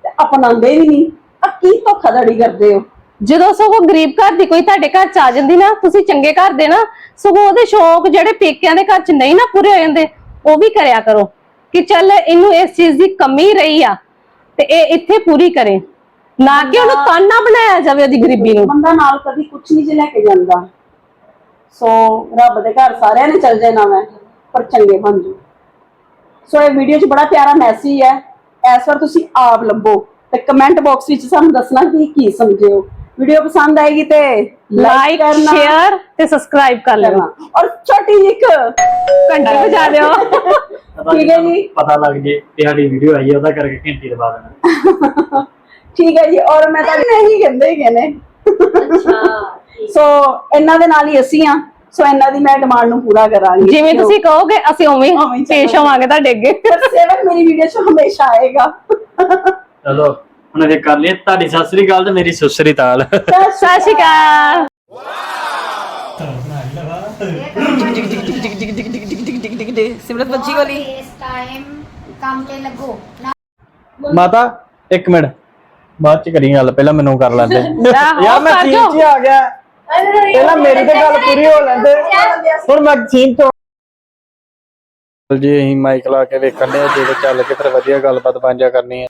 ਤੇ ਅਪਣਾਉਂਦੇ ਵੀ ਨਹੀਂ। ਆ ਕੀ ਧੋਖਾਧੜੀ ਕਰਦੇ ਹੋ? ਜਦੋਂ ਸਗੋਂ ਗਰੀਬ ਘਰ ਦੀ ਕੋਈ ਤੁਹਾਡੇ ਘਰ ਚ ਆ ਜਾਂਦੀ ਨਾ ਤੁਸੀਂ ਚੰਗੇ ਘਰ ਦੇ ਨਾ ਸਗੋਂ ਉਹਦੇ ਸ਼ੌਕ ਜਿਹੜੇ ਪੇਕਿਆਂ ਦੇ ਘਰ ਚ ਨਹੀਂ ਨਾ ਪੂਰੇ ਹੋ ਜਾਂਦੇ ਉਹ ਵੀ ਕਰਿਆ ਕਰੋ। ਕਿ ਚੱਲ ਇਹਨੂੰ ਇਸ ਚੀਜ਼ ਦੀ ਕਮੀ ਰਹੀ ਆ ਤੇ ਇਹ ਇੱਥੇ ਪੂਰੀ ਕਰੇ। ਨਾ ਕਿ ਉਹਨੂੰ ਤਾਨਾ ਬਣਾਇਆ ਜਾਵੇ ਉਹਦੀ ਗਰੀਬੀ ਨੂੰ। ਬੰਦਾ ਨਾਲ ਕਦੀ ਕੁਝ ਨਹੀਂ ਜੇ ਲੈ ਕੇ ਜਾਂਦਾ। ਸੋ ਰੱਬ ਦੇ ਘਰ ਸਾਰਿਆਂ ਨੇ ਚੱਲ ਜਾਣਾ ਮੈਂ ਪਰ ਚੰਗੇ ਬਣ ਜਾਓ। ਸੋ ਇਹ ਵੀਡੀਓ 'ਚ ਬੜਾ ਪਿਆਰਾ ਮੈਸੇਜ ਹੈ। ਇਸ ਵਾਰ ਤੁਸੀਂ ਆਪ ਲੱਭੋ ਤੇ ਕਮੈਂਟ ਬਾਕਸ ਵਿੱਚ ਸਾਨੂੰ ਦੱਸਣਾ ਕਿ ਕੀ ਸਮਝੇ ਹੋ। ਵੀਡੀਓ ਪਸੰਦ ਆਏਗੀ ਤੇ ਲਾਈਕ ਕਰਨਾ। ਸ਼ੇਅਰ ਤੇ ਸਬਸਕ੍ਰਾਈਬ ਕਰ ਲਿਓ। ਕਰਨਾ। ਔਰ ਛੋਟੀ ਜਿਹੀ ਇੱਕ ਘੰਟੀ ਵਜਾ ਦਿਓ ਠੀਕ ਹੈ ਜੀ। ਪਤਾ ਲੱਗ ਜੇ ਸਾਡੀ ਵੀਡੀਓ ਆਈ ਹੈ ਉਹਦਾ ਕਰਕੇ ਘੰਟੀ ਦਬਾ ਦੇਣਾ। ਠੀਕ ਹੈ ਜੀ ਔਰ ਮੈਂ ਤਾਂ ਨਹੀਂ ਕਹਿੰਦੇ ਹੀ ਨੇ। ਸੋ ਇਹਨਾਂ ਦੇ ਨਾਲ ਹੀ ਅਸੀਂ ਆ ਸੋ ਇਹਨਾਂ ਦੀ ਮੈਂ ਡਿਮਾਂਡ ਨੂੰ ਪੂਰਾ ਕਰਾਂਗੀ। ਜਿਵੇਂ ਤੁਸੀਂ ਕਹੋਗੇ ਅਸੀਂ ਉਵੇਂ ਪੇਸ਼ ਹੋਵਾਂਗੇ ਤੁਹਾਡੇ ਅੱਗੇ। ਸੇਵਨ ਮੇਰੀ ਵੀਡੀਓ 'ਚ ਹਮੇਸ਼ਾ ਆਏਗਾ। ਚਲੋ ਹੁਣ ਇਹ ਕਰ ਲਈਏ। ਤੁਹਾਡੀ ਸਤਿ ਸ੍ਰੀ ਤੇ ਮੇਰੀ ਸੁਸਰੀ ਤਾਲ। ਸਤਿ ਸ੍ਰੀ ਅਕਾਲ। ਮਾਤਾ ਇੱਕ ਮਿੰਟ। ਬਾਅਦ ਚ ਕਰੀ ਗੱਲ ਪਹਿਲਾਂ ਮੈਨੂੰ ਕਰ ਲੈਂਦੇ। ਯਾਰ ਮੈਂ ਚੀਜ਼ ਆ ਗਿਆ। ਪਹਿਲਾਂ ਮੇਰੀ ਤੇ ਗੱਲ ਪੂਰੀ ਹੋ ਲੈਂਦੇ। ਹੁਣ ਮੈਂ ਸੀਨ ਤੋਂ ਜੀ, ਅਸੀਂ ਮਾਈਕ ਲਾ ਕੇ ਵੇਖਣ ਦੇ ਜੇ ਚੱਲ ਕੇ ਫਿਰ ਵਧੀਆ ਗੱਲਬਾਤ ਬਾਂਝਾ ਕਰਨੀ ਹੈ।